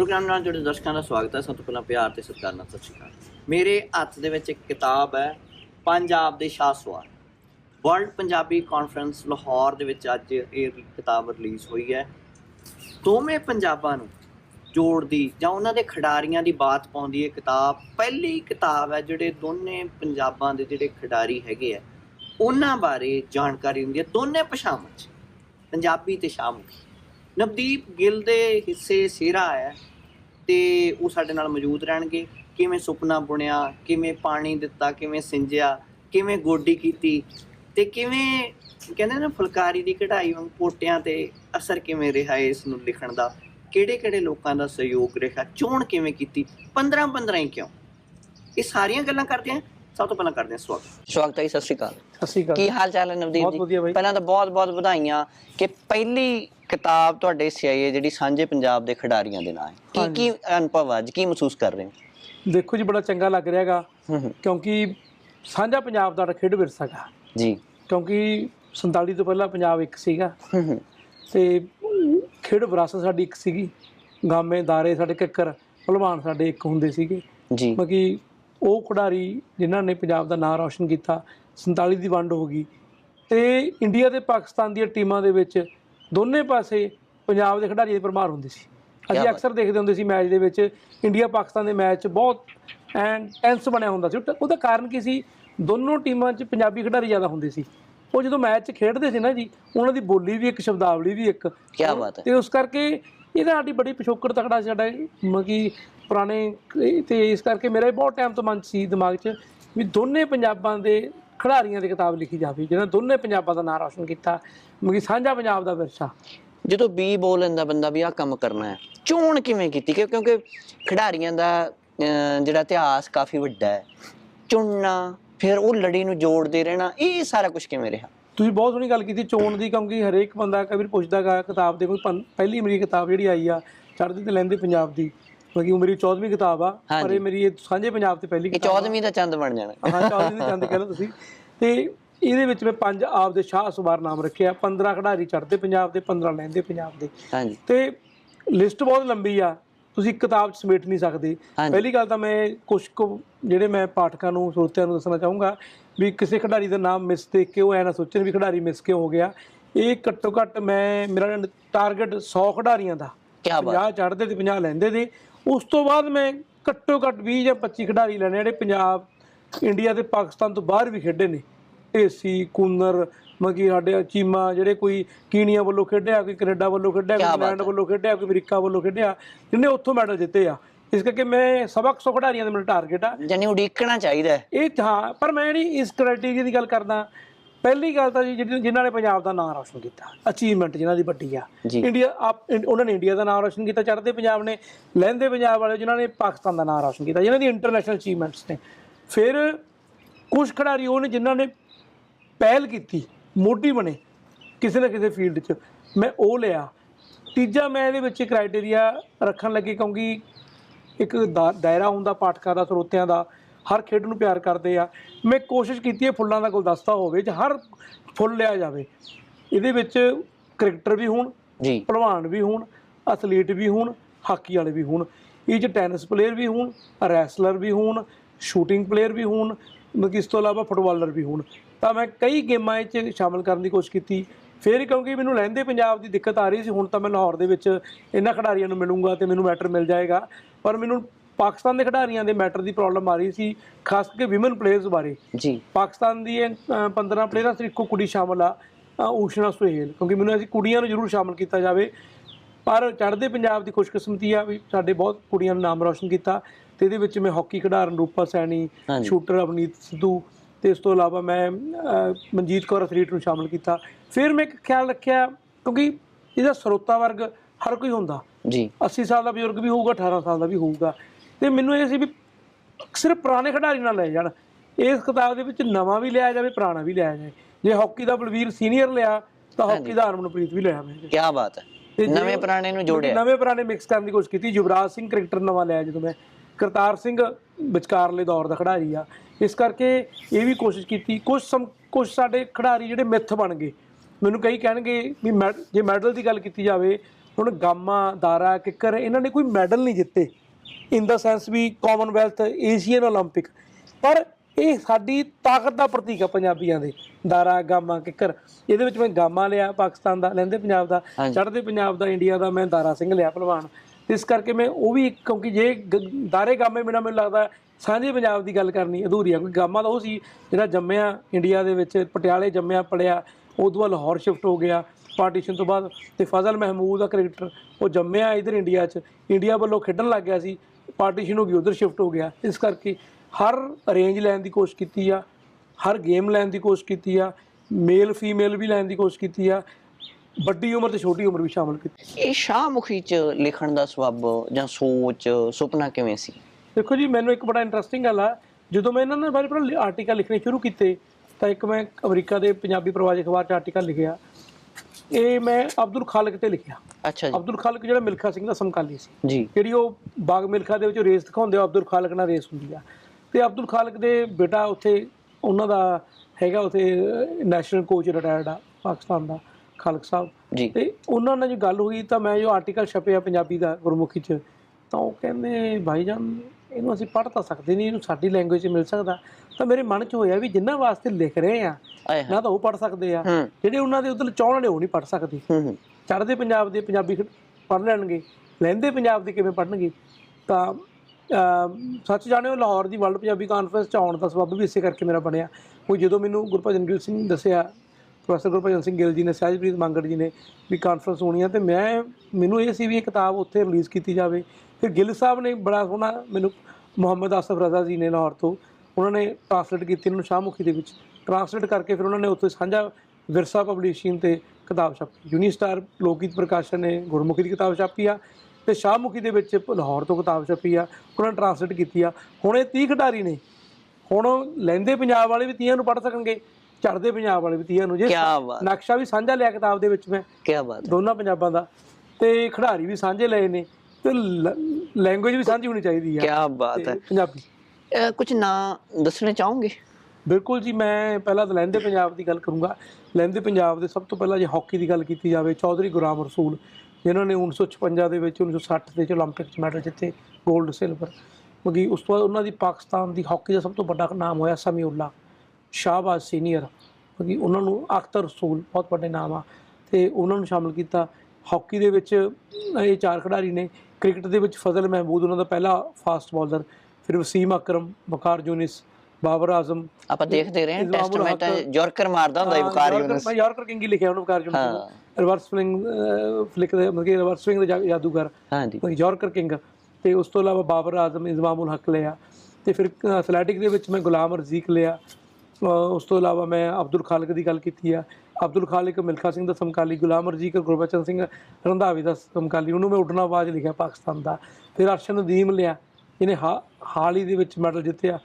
Programme ਨਾਲ ਜੁੜੇ ਦਰਸ਼ਕਾਂ ਦਾ ਸਵਾਗਤ ਹੈ। ਸਭ ਤੋਂ ਪਹਿਲਾਂ ਪਿਆਰ ਤੇ ਸਤਿਕਾਰ ਨਾਲ ਸਤਿ ਸ਼੍ਰੀ ਅਕਾਲ। ਮੇਰੇ ਹੱਥ ਦੇ ਵਿੱਚ ਇੱਕ ਕਿਤਾਬ ਹੈ, ਪੰਜਾਬ ਦੇ ਸ਼ਾਹ ਸਵਾਰ ਵਰਲਡ ਪੰਜਾਬੀ ਕਾਨਫਰੰਸ ਲਾਹੌਰ ਦੇ ਵਿੱਚ ਅੱਜ ਇਹ ਕਿਤਾਬ ਰਿਲੀਜ਼ ਹੋਈ ਹੈ। ਦੋਵੇਂ ਪੰਜਾਬਾਂ ਨੂੰ ਜੋੜਦੀ ਜਾਂ ਉਹਨਾਂ ਦੇ ਖਿਡਾਰੀਆਂ ਦੀ ਬਾਤ ਪਾਉਂਦੀ ਹੈ ਕਿਤਾਬ ਪਹਿਲੀ ਕਿਤਾਬ ਹੈ ਜਿਹੜੇ ਦੋਨੇ ਪੰਜਾਬਾਂ ਦੇ ਜਿਹੜੇ ਖਿਡਾਰੀ ਹੈਗੇ ਆ, ਉਹਨਾਂ ਬਾਰੇ ਜਾਣਕਾਰੀ ਹੁੰਦੀ ਹੈ। ਦੋਨੇ ਭਾਸ਼ਾਵਾਂ 'ਚ, ਪੰਜਾਬੀ ਤੇ ਸ਼ਾਹਮੁਖੀ। ਨਵਦੀਪ ਗਿੱਲ ਦੇ ਹਿੱਸੇ ਸਿਹਰਾ ਹੈ। ਤੇ ਉਹ ਸਾਡੇ ਨਾਲ ਮੌਜੂਦ ਰਹਿਣਗੇ। ਕਿਵੇਂ ਸੁਪਨਾ ਬੁਣਿਆ, ਕਿਵੇਂ ਪਾਣੀ ਦਿੱਤਾ, ਕਿਵੇਂ ਸਿੰਜਿਆ, ਕਿਵੇਂ ਗੋਡੀ ਕੀਤੀ ਤੇ ਕਿਵੇਂ ਕਹਿੰਦੇ ਨੇ ਫੁਲਕਾਰੀ ਦੀ ਕਢਾਈ ਵਾਂਗ ਪੋਟਿਆਂ ਤੇ ਅਸਰ ਕਿਵੇਂ ਰਿਹਾ ਇਸ ਨੂੰ ਲਿਖਣ ਦਾ? ਕਿਹੜੇ ਕਿਹੜੇ ਲੋਕਾਂ ਦਾ ਸਹਿਯੋਗ ਰਿਹਾ? ਚੋਣ ਕਿਵੇਂ ਕੀਤੀ? 15 15 ਹੀ ਕਿਉਂ? ਇਹ ਸਾਰੀਆਂ ਗੱਲਾਂ ਕਰਦੇ ਹਾਂ ਸਭ ਤੋਂ ਪਹਿਲਾਂ ਕਰਦੇ ਹਾਂ ਸਵਾਗਤ। ਸਵਾਗਤ ਹੈ ਜੀ, ਸਤਿ ਸ਼੍ਰੀ ਅਕਾਲ। ਸਤਿ ਸ਼੍ਰੀ ਅਕਾਲ। ਕੀ ਹਾਲ ਚਾਲ ਹੈ ਨਵਦੀਪ ਬਹੁਤ ਜੀ? ਬਾਈ। ਪਹਿਲਾਂ ਤਾਂ ਬਹੁਤ ਬਹੁਤ ਵਧਾਈਆਂ ਕਿ ਪਹਿਲੀ ਕਿਤਾਬ ਤੁਹਾਡੇ ਹੈ ਜਿਹੜੀ ਸਾਂਝੇ ਪੰਜਾਬ ਦੇ ਖਿਡਾਰੀਆਂ ਦੇ ਨਾਂ ਹੈ ਕੀ। ਕੀ ਅਨੁਭਵ ਅੱਜ? ਕੀ ਮਹਿਸੂਸ ਕਰ ਰਹੇ ਹੋ? ਦੇਖੋ ਜੀ ਬੜਾ ਚੰਗਾ ਲੱਗ ਰਿਹਾਗਾ ਹੂੰ ਹੂੰ। ਕਿਉਂਕਿ ਸਾਂਝਾ ਪੰਜਾਬ ਦਾ ਖੇਡ ਵਿਰਸਾ ਗਾ ਜੀ। ਕਿਉਂਕਿ 47 ਤੋਂ ਪਹਿਲਾਂ ਪੰਜਾਬ ਇੱਕ ਸੀਗਾ। ਹੂੰ ਹੂੰ। ਤੇ ਖੇਡ ਵਿਰਾਸਤ ਸਾਡੀ ਇੱਕ ਸੀਗੀ। ਗਾਮੇ ਦਾਰੇ ਸਾਡੇ ਕਿੱਕਰ ਭਲਵਾਨ ਸਾਡੇ ਇੱਕ ਹੁੰਦੇ ਸੀਗੇ। ਜੀ। ਬਾਕੀ ਉਹ ਖਿਡਾਰੀ ਜਿਨ੍ਹਾਂ ਨੇ ਪੰਜਾਬ ਦਾ ਨਾਮ ਰੌਸ਼ਨ ਕੀਤਾ 47 ਦੀ ਵੰਡ ਹੋ ਗਈ ਤੇ ਇੰਡੀਆ ਤੇ ਪਾਕਿਸਤਾਨ ਦੀਆਂ ਟੀਮਾਂ ਦੇ ਵਿੱਚ ਦੋਨੇ ਪਾਸੇ ਪੰਜਾਬ ਦੇ ਖਿਡਾਰੀਆਂ ਦੀ ਭਰਮਾਰ ਹੁੰਦੀ ਸੀ। ਅਸੀਂ। ਅਕਸਰ ਦੇਖਦੇ ਹੁੰਦੇ ਸੀ ਮੈਚ ਦੇ ਵਿੱਚ ਇੰਡੀਆ ਪਾਕਿਸਤਾਨ ਦੇ ਮੈਚ ਬਹੁਤ ਐਂਡ ਟੈਂਸ ਬਣਿਆ ਹੁੰਦਾ ਸੀ। ਉਹ- ਉਹਦਾ ਕਾਰਨ ਕੀ ਸੀ? ਦੋਨੋਂ ਟੀਮਾਂ 'ਚ ਪੰਜਾਬੀ ਖਿਡਾਰੀ ਜ਼ਿਆਦਾ ਹੁੰਦੇ ਸੀ। ਉਹ ਜਦੋਂ ਮੈਚ ਖੇਡਦੇ ਸੀ ਨਾ ਜੀ ਉਹਨਾਂ ਦੀ ਬੋਲੀ ਵੀ ਇੱਕ ਸ਼ਬਦਾਵਲੀ ਵੀ ਇੱਕ ਕੀ ਬਾਤ ਹੈ। ਤੇ ਉਸ ਕਰਕੇ ਇਹਦਾ ਸਾਡੀ ਬੜੀ ਪਿਛੋਕੜ ਤਕੜਾ ਸਾਡਾ ਮਤਲਬ ਕਿ ਪੁਰਾਣੇ ਤੇ ਇਸ ਕਰਕੇ ਮੇਰਾ ਬਹੁਤ ਟਾਈਮ ਤੋਂ ਮਨ ਸੀ ਦਿਮਾਗ 'ਚ ਵੀ ਦੋਨੇ ਪੰਜਾਬਾਂ ਦੇ ਖਿਡਾਰੀਆਂ ਦੀ ਕਿਤਾਬ ਲਿਖੀ ਜਾਵੇ ਜਿਹਨਾਂ ਦੋਨੇ ਪੰਜਾਬਾਂ ਦਾ ਨਾਮ ਰੌਸ਼ਨ ਕੀਤਾ ਕਿ ਸਾਂਝਾ ਪੰਜਾਬ ਦਾ ਵਿਰਸਾ। ਜਦੋਂ ਬੀ ਬੋਲ ਲੈਂਦਾ ਬੰਦਾ ਵੀ ਆਹ ਕੰਮ ਕਰਨਾ ਹੈ ਚੋਣ ਕਿਵੇਂ ਕੀਤੀ? ਕਿਉਂ- ਕਿਉਂਕਿ ਖਿਡਾਰੀਆਂ ਦਾ ਜਿਹੜਾ ਇਤਿਹਾਸ ਕਾਫੀ ਵੱਡਾ ਹੈ ਚੁਣਨਾ ਫਿਰ ਉਹ ਲੜੀ ਨੂੰ ਜੋੜਦੇ ਰਹਿਣਾ ਇਹ ਸਾਰਾ ਕੁਝ ਕਿਵੇਂ ਰਿਹਾ? ਤੁਸੀਂ ਬਹੁਤ ਸੋਹਣੀ ਗੱਲ ਕੀਤੀ ਚੋਣ ਦੀ ਕਿਉਂਕਿ ਹਰੇਕ ਬੰਦਾ ਕਈ ਵਾਰ ਪੁੱਛਦਾ ਗਾ ਕਿਤਾਬ ਦੇ ਕੋਈ ਪਹਿਲੀ ਮੇਰੀ ਕਿਤਾਬ ਜਿਹੜੀ ਆਈ ਆ ਚੜ੍ਹਦੀ ਤੇ ਲੈਂਦੇ ਪੰਜਾਬ ਦੀ ਮਤਲਬ ਕਿ ਉਹ ਮੇਰੀ 14ਵੀਂ ਕਿਤਾਬ ਆ ਪਰ। ਇਹ ਮੇਰੀ ਇਹ ਸਾਂਝੇ ਪੰਜਾਬ ਤੇ ਪਹਿਲੀ ਇਹ ਕਿਤਾਬ ਆ। 14ਵੀਂ ਦਾ ਚੰਦ ਬਣ ਜਾਣਾ। ਹਾਂ 14ਵੀਂ ਦੀ ਚੰਦ ਕਹਿ ਲਓ ਤੁਸੀਂ। ਤੇ ਇਹਦੇ ਵਿੱਚ ਮੈਂ ਪੰਜ ਆਪ ਦੇ ਸ਼ਾਹ ਸਵਾਰ ਨਾਮ ਰੱਖਿਆ 15 ਖਿਡਾਰੀ ਚੜ੍ਹਦੇ ਪੰਜਾਬ ਦੇ 15 ਲੈਂਦੇ ਪੰਜਾਬ ਦੇ। ਹਾਂਜੀ। ਤੇ ਲਿਸਟ ਬਹੁਤ ਲੰਬੀ ਆ ਤੁਸੀਂ ਕਿਤਾਬ 'ਚ ਸਮੇਟ ਨਹੀਂ ਸਕਦੇ। ਪਹਿਲੀ ਗੱਲ ਤਾਂ ਮੈਂ ਕੁਝ ਕੁ ਜਿਹੜੇ ਮੈਂ ਪਾਠਕਾਂ ਨੂੰ ਸਰੋਤਿਆਂ ਨੂੰ ਦੱਸਣਾ ਚਾਹੂੰਗਾ ਵੀ ਕਿਸੇ ਖਿਡਾਰੀ ਦਾ ਨਾਮ ਮਿਸ ਦੇਖ ਕੇ ਉਹ ਐ ਨਾ ਸੋਚਣ ਵੀ ਖਿਡਾਰੀ ਮਿਸ ਕਿਉਂ ਹੋ ਗਿਆ। ਇਹ ਘੱਟੋ ਘੱਟ ਮੈਂ ਮੇਰਾ ਟਾਰਗੇਟ 100 ਖਿਡਾਰੀਆਂ ਦਾ ਕੀ ਬਾਤ। 50 ਚੜ੍ਹਦੇ ਤੇ 50 ਲੈਂਦੇ ਤੇ ਉਸ ਤੋਂ ਬਾਅਦ ਮੈਂ ਘੱਟੋ ਘੱਟ 20 ਜਾਂ 25 ਖਿਡਾਰੀ ਲੈਣੇ ਜਿਹੜੇ ਪੰਜਾਬ ਇੰਡੀਆ ਤੇ ਪਾਕਿਸਤਾਨ ਤੋਂ ਬਾਹਰ ਵੀ ਖੇਡੇ ਨੇ। ਏਸੀ ਕੂਨਰ ਮਗੀ ਸਾਡੇ ਚੀਮਾ ਜਿਹੜੇ ਕੋਈ ਕੀਨੀਆ ਵੱਲੋਂ ਖੇਡਿਆ ਕੋਈ ਕੈਨੇਡਾ ਵੱਲੋਂ ਖੇਡਿਆ ਕੋਈ ਇੰਗਲੈਂਡ। ਵੱਲੋਂ ਖੇਡਿਆ ਕੋਈ ਅਮਰੀਕਾ ਵੱਲੋਂ ਖੇਡਿਆ ਜਿਹਨੇ ਉੱਥੋਂ ਮੈਡਲ ਜਿੱਤੇ ਆ। ਇਸ ਕਰਕੇ ਮੈਂ ਸਬਕ ਸੌ ਖਿਡਾਰੀਆਂ ਦਾ ਮੇਰਾ ਟਾਰਗੇਟ ਆ। ਜਾਨੀ ਉਡੀਕਣਾ ਚਾਹੀਦਾ ਇਹ ਹਾਂ ਪਰ ਮੈਂ ਨਹੀਂ ਇਸ ਕ੍ਰਾਈਟੇਰੀਆ ਦੀ ਗੱਲ ਕਰਦਾ ਪਹਿਲੀ ਗੱਲ ਤਾਂ ਜੀ ਜਿਹੜੀ- ਜਿਨ੍ਹਾਂ ਨੇ ਪੰਜਾਬ ਦਾ ਨਾਮ ਰੌਸ਼ਨ ਕੀਤਾ ਅਚੀਵਮੈਂਟ ਜਿਨ੍ਹਾਂ ਦੀ ਵੱਡੀ ਆ। ਜੀ। ਇੰਡੀਆ ਆਪ ਉਹਨਾਂ ਨੇ ਇੰਡੀਆ ਦਾ ਨਾਮ ਰੌਸ਼ਨ ਕੀਤਾ ਚੜ੍ਹਦੇ ਪੰਜਾਬ ਨੇ ਲਹਿੰਦੇ ਪੰਜਾਬ ਵਾਲੇ ਜਿਨ੍ਹਾਂ ਨੇ ਪਾਕਿਸਤਾਨ ਦਾ ਨਾਮ ਰੌਸ਼ਨ ਕੀਤਾ ਜਿਨ੍ਹਾਂ ਦੀ ਇੰਟਰਨੈਸ਼ਨਲ ਅਚੀਵਮੈਂਟਸ ਨੇ। ਫਿਰ ਕੁਝ ਖਿਡਾਰੀ ਉਹ ਨੇ ਜਿਨ੍ਹਾਂ ਨੇ ਪਹਿਲ ਕੀਤੀ ਮੋਢੀ ਬਣੇ ਕਿਸੇ ਨਾ ਕਿਸੇ ਫੀਲਡ 'ਚ। ਮੈਂ ਉਹ ਲਿਆ। ਤੀਜਾ ਮੈਂ ਇਹਦੇ ਵਿੱਚ ਕ੍ਰਾਈਟੇਰੀਆ ਰੱਖਣ ਲੱਗੇ ਕਿਉਂਕਿ ਇੱਕ ਦਾ- ਦਾਇਰਾ ਹੁੰਦਾ ਪਾਠਕਾਂ ਦਾ ਸਰੋਤਿਆਂ ਦਾ। ਹਰ ਖੇਡ ਨੂੰ ਪਿਆਰ ਕਰਦੇ ਆ। ਮੈਂ ਕੋਸ਼ਿਸ਼ ਕੀਤੀ ਹੈ ਫੁੱਲਾਂ ਦਾ ਗੁਲਦਸਤਾ ਹੋਵੇ ਜੇ ਹਰ ਫੁੱਲ ਲਿਆ ਜਾਵੇ। ਇਹਦੇ ਵਿੱਚ ਕ੍ਰਿਕਟਰ ਵੀ ਹੋਣ ਜੀ। ਭਲਵਾਨ ਵੀ ਹੋਣ ਐਥਲੀਟ ਵੀ ਹੋਣ ਹਾਕੀ ਵਾਲੇ ਵੀ ਹੋਣ। ਇਹ 'ਚ ਟੈਨਿਸ ਪਲੇਅਰ ਵੀ ਹੋਣ ਰੈਸਲਰ ਵੀ ਹੋਣ ਸ਼ੂਟਿੰਗ ਪਲੇਅਰ ਵੀ ਹੋਣ ਮਤਲਬ ਇਸ ਤੋਂ ਇਲਾਵਾ ਫੁੱਟਬਾਲਰ ਵੀ ਹੋਣ। ਤਾਂ ਮੈਂ ਕਈ ਗੇਮਾਂ ਇਹ 'ਚ ਸ਼ਾਮਲ ਕਰਨ ਦੀ ਕੋਸ਼ਿਸ਼ ਕੀਤੀ। ਫਿਰ ਕਿਉਂਕਿ ਮੈਨੂੰ ਲਹਿੰਦੇ ਪੰਜਾਬ ਦੀ ਦਿੱਕਤ ਆ ਰਹੀ ਸੀ ਹੁਣ ਤਾਂ ਮੈਂ ਲਾਹੌਰ ਦੇ ਵਿੱਚ ਇਹਨਾਂ ਖਿਡਾਰੀਆਂ ਨੂੰ ਮਿਲੂੰਗਾ ਤੇ ਮੈਨੂੰ ਮੈਟਰ ਮਿਲ ਜਾਏਗਾ। ਪਰ ਮੈਨੂੰ ਪਾਕਿਸਤਾਨ ਦੇ ਖਿਡਾਰੀਆਂ ਦੇ ਮੈਟਰ ਦੀ ਪ੍ਰੋਬਲਮ ਆ ਰਹੀ ਸੀ ਖਾਸ ਕਰਕੇ ਵਿਮਨ ਪਲੇਅਰਸ ਬਾਰੇ। ਜੀ। ਪਾਕਿਸਤਾਨ ਦੀ ਇਹ, ਅ, 15 ਪਲੇਅਰਾਂ 'ਚ ਇੱਕੋ ਕੁੜੀ ਸ਼ਾਮਲ ਆ ਊਸ਼ਨਾ ਸੁਹੇਲ। ਕਿਉਂਕਿ ਮੈਨੂੰ ਅਸੀਂ ਕੁੜੀਆਂ ਨੂੰ ਜ਼ਰੂਰ ਸ਼ਾਮਲ ਕੀਤਾ ਜਾਵੇ। ਪਰ ਚੜ੍ਹਦੇ ਪੰਜਾਬ ਦੀ ਖੁਸ਼ਕਿਸਮਤੀ ਆ ਵੀ ਸਾਡੇ ਬਹੁਤ ਕੁੜੀਆਂ ਨੇ ਨਾਮ ਰੌਸ਼ਨ ਕੀਤਾ। ਤੇ ਇਹਦੇ ਵਿੱਚ ਮੈਂ ਹਾਕੀ ਖਿਡਾਰਨ ਰੂਪਾ ਸੈਣੀ। ਸ਼ੂਟਰ ਅਵਨੀਤ ਸਿੱਧੂ ਤੇ ਇਸ ਤੋਂ ਇਲਾਵਾ ਮੈਂ ਮਨਜੀਤ ਕੌਰ ਐਥਲੀਟ ਨੂੰ ਸ਼ਾਮਲ ਕੀਤਾ। ਫਿਰ ਮੈਂ ਇੱਕ ਖਿਆਲ ਰੱਖਿਆ ਕਿਉਂਕਿ ਇਹਦਾ ਸਰੋਤਾ ਵਰਗ ਹਰ ਕੋਈ ਹੁੰਦਾ। ਜੀ। 80 ਸਾਲ ਦਾ ਬਜ਼ੁਰਗ ਵੀ ਹੋਊਗਾ 18 ਸਾਲ ਦਾ ਵੀ ਹੋਊਗਾ। ਤੇ ਮੈਨੂੰ ਇਹ ਸੀ ਵੀ ਸਿਰਫ ਪੁਰਾਣੇ ਖਿਡਾਰੀ ਨਾਲ ਲੈ ਜਾਣ। ਇਸ ਕਿਤਾਬ ਦੇ ਵਿੱਚ ਨਵਾਂ ਵੀ ਲਿਆ ਜਾਵੇ ਪੁਰਾਣਾ ਵੀ ਲਿਆ ਜਾਵੇ। ਜੇ ਹਾਕੀ ਦਾ ਬਲਵੀਰ ਸੀਨੀਅਰ ਲਿਆ ਤਾਂ ਹਾਕੀ ਦਾ ਹਰਮਨਪ੍ਰੀਤ ਵੀ ਲਿਆ ਮੈਂ ਕੀ ਬਾਤ ਹੈ। ਨਵੇਂ ਪੁਰਾਣੇ ਨੂੰ ਜੋੜਿਆ। ਨਵੇਂ ਪੁਰਾਣੇ ਮਿਕਸ ਕਰਨ ਦੀ ਕੋਸ਼ਿਸ਼ ਕੀਤੀ। ਯੁਵਰਾਜ ਸਿੰਘ ਕ੍ਰਿਕਟਰ ਨਵਾਂ ਲਿਆ ਜਦੋਂ ਮੈਂ। ਕਰਤਾਰ ਸਿੰਘ ਵਿਚਕਾਰਲੇ ਦੌਰ ਦਾ ਖਿਡਾਰੀ ਆ। ਇਸ ਕਰਕੇ ਇਹ ਵੀ ਕੋਸ਼ਿਸ਼ ਕੀਤੀ। ਕੁਝ ਕੁਝ ਸਾਡੇ ਖਿਡਾਰੀ ਜਿਹੜੇ ਮਿੱਥ ਬਣ ਗਏ। ਮੈਨੂੰ ਕਈ ਕਹਿਣਗੇ ਵੀ ਜੇ ਮੈਡਲ ਦੀ ਗੱਲ ਕੀਤੀ ਜਾਵੇ ਹੁਣ ਗਾਮਾ ਦਾਰਾ ਕਿੱਕਰ ਇਹਨਾਂ ਨੇ ਕੋਈ ਮੈਡਲ ਨਹੀਂ ਜਿੱਤੇ। ਇਨ ਦਾ ਸੈਂਸ ਵੀ ਕਾਮਨਵੈਲਥ ਏਸ਼ੀਅਨ 올림픽 ਪਰ ਇਹ ਸਾਡੀ ਤਾਕਤ ਦਾ ਪ੍ਰਤੀਕ ਆ ਪੰਜਾਬੀਆਂ ਦੇ ਦਾਰਾ ਗਾਮਾ ਕਿੱਕਰ ਇਹਦੇ ਵਿੱਚ ਮੈਂ ਗਾਮਾ ਲਿਆ ਪਾਕਿਸਤਾਨ ਦਾ ਲਹਿੰਦੇ ਪੰਜਾਬ ਦਾ ਹਾਂਜੀ। ਚੜ੍ਹਦੇ ਪੰਜਾਬ ਦਾ ਇੰਡੀਆ ਦਾ ਮੈਂ ਦਾਰਾ ਸਿੰਘ ਲਿਆ ਪਹਿਲਵਾਨ ਇਸ ਕਰਕੇ ਮੈਂ ਉਹ ਵੀ ਕਿਉਂਕਿ ਜੇ ਗ- ਦਾਰੇ ਗਾਮੇ ਬਿਨਾਂ ਮੈਨੂੰ ਲੱਗਦਾ ਸਾਂਝੇ ਪੰਜਾਬ ਦੀ ਗੱਲ ਕਰਨੀ ਅਧੂਰੀ ਆ ਕੋਈ ਗਾਮਾ ਤਾਂ ਉਹ ਸੀ ਜਿਹੜਾ ਜੰਮਿਆ ਇੰਡੀਆ ਦੇ ਵਿੱਚ ਪਟਿਆਲੇ ਜੰਮਿਆ ਪੜਿਆ ਉਦੋਂ ਬਾਅਦ ਲਾਹੌਰ ਸ਼ਿਫਟ ਹੋ ਗਿਆ ਪਾਰਟੀਸ਼ਨ ਤੋਂ ਬਾਅਦ ਤੇ ਫਜ਼ਲ ਮਹਿਮੂਦ ਦਾ ਕ੍ਰਿਕਟਰ ਉਹ ਜੰਮਿਆ ਇਧਰ ਇੰਡੀਆ 'ਚ ਇੰਡੀਆ ਵੱਲੋਂ ਖੇਡਣ ਲੱਗ ਗਿਆ ਸੀ ਪਾਰਟੀਸ਼ਨ ਹੋ ਗਈ ਉਧਰ ਸ਼ਿਫਟ ਹੋ ਗਿਆ। ਇਸ ਕਰਕੇ ਹਰ ਅਰੇਂਜ ਲੈਣ ਦੀ ਕੋਸ਼ਿਸ਼ ਕੀਤੀ ਆ ਹਰ ਗੇਮ ਲੈਣ ਦੀ ਕੋਸ਼ਿਸ਼ ਕੀਤੀ ਆ ਮੇਲ ਫੀਮੇਲ ਵੀ ਲੈਣ ਦੀ ਕੋਸ਼ਿਸ਼ ਕੀਤੀ ਆ ਵੱਡੀ ਉਮਰ ਤੇ ਛੋਟੀ ਉਮਰ ਵੀ ਸ਼ਾਮਲ ਕੀਤੀ। ਇਹ ਸ਼ਾਹਮੁਖੀ ਚ ਲਿਖਣ ਦਾ ਸਬਬ ਜਾਂ ਸੋਚ ਸੁਪਨਾ ਕਿਵੇਂ ਸੀ? ਦੇਖੋ ਜੀ ਮੈਨੂੰ ਇੱਕ ਬੜਾ ਇੰਟਰਸਟਿੰਗ ਗੱਲ ਆ ਜਦੋਂ ਮੈਂ ਇਹਨਾਂ ਦੇ ਬਾਰੇ ਆਰਟੀਕਲ ਲਿਖਣੇ ਸ਼ੁਰੂ ਕੀਤੇ ਤਾਂ ਇੱਕ ਮੈਂ ਅਮਰੀਕਾ ਦੇ ਪੰਜਾਬੀ ਪ੍ਰਵਾਜ ਅਖਬਾਰ 'ਚ ਆਰਟੀਕਲ ਲਿਖਿਆ। ਇਹ ਮੈਂ ਅਬਦੁਲ ਖਾਲਕ ਤੇ ਲਿਖਿਆ। ਅੱਛਾ ਜੀ। ਅਬਦੁਲ ਖਾਲਕ ਜਿਹੜਾ ਮਿਲਖਾ ਸਿੰਘ ਦਾ ਸਮਕਾਲੀ ਸੀ। ਜੀ। ਜਿਹੜੀ ਉਹ ਬਾਗ ਮਿਲਖਾ ਦੇ ਵਿੱਚ ਰੇਸ ਦਿਖਾਉਂਦੇ ਆ ਅਬਦੁਲ ਖਾਲਕ ਨਾਲ ਰੇਸ ਹੁੰਦੀ ਆ। ਤੇ ਅਬਦੁਲ ਖਾਲਕ ਦੇ ਬੇਟਾ ਉੱਥੇ ਉਹਨਾਂ ਦਾ ਹੈਗਾ ਉੱਥੇ ਨੈਸ਼ਨਲ ਕੋਚ ਰਿਟਾਇਰਡ ਆ ਪਾਕਿਸਤਾਨ ਦਾ ਖਾਲਕ ਸਾਹਿਬ। ਜੀ। ਤੇ ਉਹਨਾਂ ਨਾਲ ਜੋ ਗੱਲ ਹੋਈ ਤਾਂ ਮੈਂ ਜੋ ਆਰਟੀਕਲ ਛਪਿਆ ਪੰਜਾਬੀ ਦਾ ਗੁਰਮੁਖੀ ਚ ਤਾਂ ਉਹ ਕਹਿੰਦੇ ਭਾਈ ਜਾਨ ਇਹਨੂੰ ਅਸੀਂ ਪੜ੍ਹ ਤਾਂ ਸਕਦੇ ਨਹੀਂ ਇਹਨੂੰ ਸਾਡੀ ਲੈਂਗੁਏਜ 'ਚ ਮਿਲ ਸਕਦਾ। ਤਾਂ ਮੇਰੇ ਮਨ 'ਚ ਹੋਇਆ ਵੀ ਜਿੰਨਾ ਵਾਸਤੇ ਲਿਖ ਰਹੇ ਆ ਨਾ ਤਾਂ ਉਹ ਪੜ੍ਹ ਸਕਦੇ ਆ। ਜਿਹੜੇ ਉਹਨਾਂ ਦੇ ਉਧਰ ਚਾਹਣ ਵਾਲੇ ਉਹ ਨਹੀਂ ਪੜ੍ਹ ਸਕਦੇ। ਚੜ੍ਹਦੇ ਪੰਜਾਬ ਦੇ ਪੰਜਾਬੀ ਪੜ੍ਹ ਲੈਣਗੇ। ਲਹਿੰਦੇ ਪੰਜਾਬ ਦੇ ਕਿਵੇਂ ਪੜ੍ਹਨਗੇ? ਤਾਂ ਸੱਚ ਜਾਣਿਓ ਲਾਹੌਰ ਦੀ ਵਰਲਡ ਪੰਜਾਬੀ ਕਾਨਫਰੰਸ ਚ ਆਉਣ ਦਾ ਸਬਬ ਵੀ ਇਸੇ ਕਰਕੇ ਮੇਰਾ ਬਣਿਆ। ਕੋਈ ਜਦੋਂ ਮੈਨੂੰ ਗੁਰਭਜਨ ਗਿੱਲ ਸਿੰਘ ਦੱਸਿਆ ਪ੍ਰੋਫੈਸਰ ਗੁਰਭਜਨ ਸਿੰਘ ਗਿੱਲ ਜੀ ਨੇ ਸਹਿਜਪ੍ਰੀਤ ਮੰਗੜ ਜੀ ਨੇ ਵੀ ਕਾਨਫਰੰਸ ਹੋਣੀ ਆ ਤੇ ਮੈਂ ਮੈਨੂੰ ਇਹ ਸੀ ਵੀ ਇਹ ਕਿਤਾਬ ਉੱਥੇ ਰਿਲੀਜ਼ ਕੀਤੀ ਜਾਵੇ। ਫਿਰ ਗਿੱਲ ਸਾਹਿਬ ਨੇ ਬੜਾ ਸੋਹਣਾ ਮੈਨੂੰ ਮੁਹੰਮਦ ਆਸਫ ਰਜ਼ਾ ਜੀ ਨੇ ਲਾਹੌਰ ਤੋਂ ਉਹਨਾਂ ਨੇ ਟ੍ਰਾਂਸਲੇਟ ਕੀਤੀ ਇਹਨੂੰ ਸ਼ਾਹਮੁਖੀ ਦੇ ਵਿੱਚ। ਟ੍ਰਾਂਸਲੇਟ ਕਰਕੇ ਫਿਰ ਉਹਨਾਂ ਨੇ ਉੱਥੇ ਸਾਂਝਾ ਵਿਰਸਾ ਪਬਲਿਸ਼ਿੰਗ ਤੇ ਕਿਤਾਬ ਛਾਪੀ। ਯੂਨੀਸਟਾਰ ਲੋਕਗੀਤ ਪ੍ਰਕਾਸ਼ਨ ਨੇ ਗੁਰਮੁਖੀ ਦੀ ਕਿਤਾਬ ਛਾਪੀ ਆ ਤੇ ਸ਼ਾਹਮੁਖੀ ਦੇ ਵਿੱਚ ਲਾਹੌਰ ਤੋਂ ਕਿਤਾਬ ਛਪੀ ਆ। ਉਹਨਾਂ ਨੇ ਟ੍ਰਾਂਸਲੇਟ ਕੀਤੀ ਆ। ਹੁਣ ਇਹ 30 ਖਿਡਾਰੀ ਨੇ। ਹੁਣ ਲਹਿੰਦੇ ਪੰਜਾਬ ਵਾਲੇ ਵੀ 30 ਨੂੰ ਪੜ੍ਹ ਸਕਣਗੇ ਚੜ੍ਹਦੇ ਪੰਜਾਬ ਵਾਲੇ ਵੀ 30 ਨੂੰ। ਜੇ ਨਕਸ਼ਾ ਵੀ ਸਾਂਝਾ ਲਿਆ ਕਿਤਾਬ ਦੇ ਵਿੱਚ ਮੈਂ। ਕੀ ਬਾਤ ਹੈ। ਦੋਨਾਂ ਪੰਜਾਬਾਂ ਦਾ। ਤੇ ਖਿਡਾਰੀ ਵੀ ਸਾਂਝੇ ਲਏ ਨੇ ਤੇ ਲੈਂਗੁਏਜ ਵੀ ਸਾਂਝੀ ਹੋਣੀ ਚਾਹੀਦੀ ਆ। ਕੀ ਬਾਤ ਹੈ। ਪੰਜਾਬੀ। ਕੁਝ ਨਾਂ ਦੱਸਣੇ ਚਾਹੋਗੇ? ਬਿਲਕੁਲ ਜੀ, ਮੈਂ ਪਹਿਲਾਂ ਤਾਂ ਲਹਿੰਦੇ ਪੰਜਾਬ ਦੀ ਗੱਲ ਕਰੂੰਗਾ। ਲਹਿੰਦੇ ਪੰਜਾਬ ਦੇ ਸਭ ਤੋਂ ਪਹਿਲਾਂ ਜੇ ਹਾਕੀ ਦੀ ਗੱਲ ਕੀਤੀ ਜਾਵੇ, ਚੌਧਰੀ ਗੁਰਨਾਮ ਰਸੂਲ, ਜਿਨ੍ਹਾਂ ਨੇ 1956 ਦੇ ਵਿੱਚ 1960 ਦੇ ਵਿੱਚ 올림픽 ਮੈਡਲ ਜਿੱਤੇ 골ਡ ਸਿਲਵਰ ਕਿਉਂਕਿ ਉਸ ਤੋਂ ਬਾਅਦ ਉਹਨਾਂ ਦੀ ਪਾਕਿਸਤਾਨ ਦੀ ਹਾਕੀ ਦਾ ਸਭ ਤੋਂ ਵੱਡਾ ਨਾਮ ਹੋਇਆ ਸਮੀਉੱਲਾ, ਸ਼ਾਹਬਾਜ਼ ਸੀਨੀਅਰ। ਕਿਉਂਕਿ ਉਹਨਾਂ ਨੂੰ ਅਖਤਰ ਰਸੂਲ, ਬਹੁਤ ਵੱਡੇ ਨਾਮ ਆ। ਤੇ ਉਹਨਾਂ ਨੂੰ ਸ਼ਾਮਲ ਕੀਤਾ। ਹਾਕੀ ਦੇ ਵਿੱਚ ਇਹ ਚਾਰ ਖਿਡਾਰੀ ਨੇ। ਕ੍ਰਿਕਟ ਦੇ ਵਿੱਚ ਫਜ਼ਲ ਮਹਿਮੂਦ, ਉਹਨਾਂ ਦਾ ਪਹਿਲਾ ਫਾਸਟ ਬੋਲਰ ਫਿਰ ਵਸੀਮ ਅਕਰਮ ਵਕਾਰ ਯੂਨਿਸ ਬਾਬਰ ਆਜ਼ਮ। ਆਪਾਂ ਦੇਖਦੇ ਰਹੇ ਟੈਸਟ ਮੈਚ ਹੱਕ- ਯਾਰਕਰ ਮਾਰਦਾ ਹੁੰਦਾ ਵਕਾਰ ਯੂਨਸ। ਮੈਂ ਯਾਰਕਰ ਕਿੰਗ ਲਿਖਿਆ ਉਹਨੂੰ ਵਕਾਰ ਯੂਨਸ ਹਾਂ। ਰਿਵਰਸ ਸਵਿੰਗ ਫਲਿਕ ਦੇ ਮਤਲਬ ਕਿ ਰਿਵਰਸ ਸਵਿੰਗ ਦੇ ਜਾਦੂਗਰ। ਹਾਂਜੀ। Yorker king. ਤੇ ਉਸ ਤੋਂ ਇਲਾਵਾ ਬਾਬਰ ਆਜ਼ਮ ਇਜ਼ਮਾਮੁਲ ਹੱਕ ਲਿਆ। ਤੇ ਫਿਰ ਐਥਲੈਟਿਕ ਦੇ ਵਿੱਚ ਮੈਂ ਗੁਲਾਮ ਰਜ਼ੀਕ ਲਿਆ। ਉਸ ਤੋਂ ਇਲਾਵਾ ਮੈਂ ਅਬਦੁਲ ਖਾਲਕ ਦੀ ਗੱਲ ਕੀਤੀ ਆ। ਅਬਦੁਲ ਖਾਲਿਕ ਮਿਲਖਾ ਸਿੰਘ ਦਾ ਸਮਕਾਲੀ ਗੁਲਾਮ ਰਜ਼ੀਕ ਗੁਰਬਚਨ ਸਿੰਘ ਰੰਧਾਵੇ ਦਾ ਸਮਕਾਲੀ। ਉਹਨੂੰ ਮੈਂ ਉੱਡਣਾ ਆਵਾਜ਼ ਲਿਖਿਆ ਪਾਕਿਸਤਾਨ ਦਾ। ਫਿਰ ਅਰਸ਼ਨ ਨਦੀਮ ਲਿਆ। ਇਹਨੇ ਹਾ- ਹਾਲ ਹੀ ਦੇ ਵਿੱਚ ਮੈਡਲ ਜਿੱਤਿਆ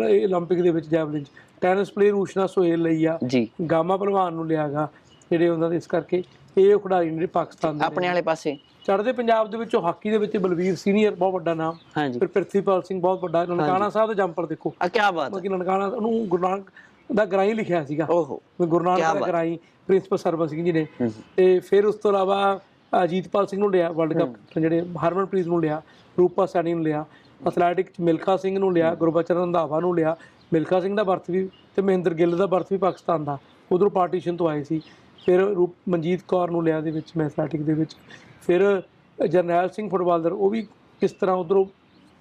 ਇਹ 올림픽 ਦੇ ਵਿੱਚ ਜੈਵਲਿਨ ਚ ਟੈਨਿਸ ਪਲੇਅਰ ਊਸ਼ਨਾ ਸੋਹੇਲ ਲਈ ਆ ਜੀ ਗਾਮਾ ਪਹਿਲਵਾਨ ਨੂੰ ਲਿਆਗਾ ਜਿਹੜੇ ਉਹਨਾਂ ਦੇ ਇਸ ਕਰਕੇ ਇਹ ਉਹ ਖਿਡਾਰੀ ਨੇ ਜਿਹੜੇ ਪਾਕਿਸਤਾਨ ਦੇ ਆਪਣੇ ਵਾਲੇ ਪਾਸੇ ਚੜ੍ਹਦੇ ਪੰਜਾਬ ਦੇ ਵਿੱਚੋਂ ਹਾਕੀ ਦੇ ਵਿੱਚ ਬਲਵੀਰ ਸੀਨੀਅਰ ਬਹੁਤ ਵੱਡਾ ਨਾਮ ਹਾਂਜੀ ਫਿਰ ਪ੍ਰਿਥਵੀਪਾਲ ਸਿੰਘ ਬਹੁਤ ਵੱਡਾ ਨਨਕਾਣਾ ਸਾਹਿਬ ਦਾ ਜੰਪਰ ਦੇਖੋ ਆ ਕੀ ਬਾਤ ਹੈ ਕਿ ਨਨਕਾਣਾ ਉਹਨੂੰ ਗੁਰੂ ਨਾਨਕ ਦਾ ਗਰਾਈ ਲਿਖਿਆ ਸੀਗਾ ਓਹੋ ਵੀ ਗੁਰੂ ਨਾਨਕ ਕਿਆ ਦਾ ਬਾਤ। ਗਰਾਈ ਪ੍ਰਿੰਸੀਪਲ ਸਰਵਨ ਸਿੰਘ ਜੀ ਨੇ ਹੂੰ। ਤੇ ਫਿਰ ਉਸ ਤੋਂ ਇਲਾਵਾ ਅਜੀਤਪਾਲ ਸਿੰਘ ਨੂੰ ਲਿਆ ਵਰਲਡ ਕੱਪ ਜਿਹੜੇ ਹਰਮਨਪ੍ਰੀਤ ਨੂੰ ਲਿਆ ਰੂਪਾ ਸੈਣੀ ਨੂੰ ਲਿਆ ਐਥਲੈਟਿਕ ਚ ਮਿਲਖਾ ਸਿੰਘ ਨੂੰ ਲਿਆ ਗੁਰਬਚਨ ਰੰਧਾਵਾ ਨੂੰ ਲਿਆ। ਮਿਲਖਾ ਸਿੰਘ ਦਾ ਬਰਥ ਵੀ ਤੇ ਮਹਿੰਦਰ ਗਿੱਲ ਦਾ ਬਰਥ ਵੀ ਪਾਕਿਸਤਾਨ ਦਾ। ਉਧਰੋਂ ਪਾਰਟੀਸ਼ਨ ਤੋਂ ਆਏ ਸੀ। ਫਿਰ ਰੂਪ ਮਨਜੀਤ ਕੌਰ ਨੂੰ ਲਿਆ ਦੇ ਵਿੱਚ, ਮੈਂ ਐਥਲੈਟਿਕ ਦੇ ਵਿੱਚ। ਫਿਰ ਜਰਨੈਲ ਸਿੰਘ ਫੁੱਟਬਾਲਰ ਉਹ ਵੀ ਕਿਸ ਤਰ੍ਹਾਂ ਉਧਰੋਂ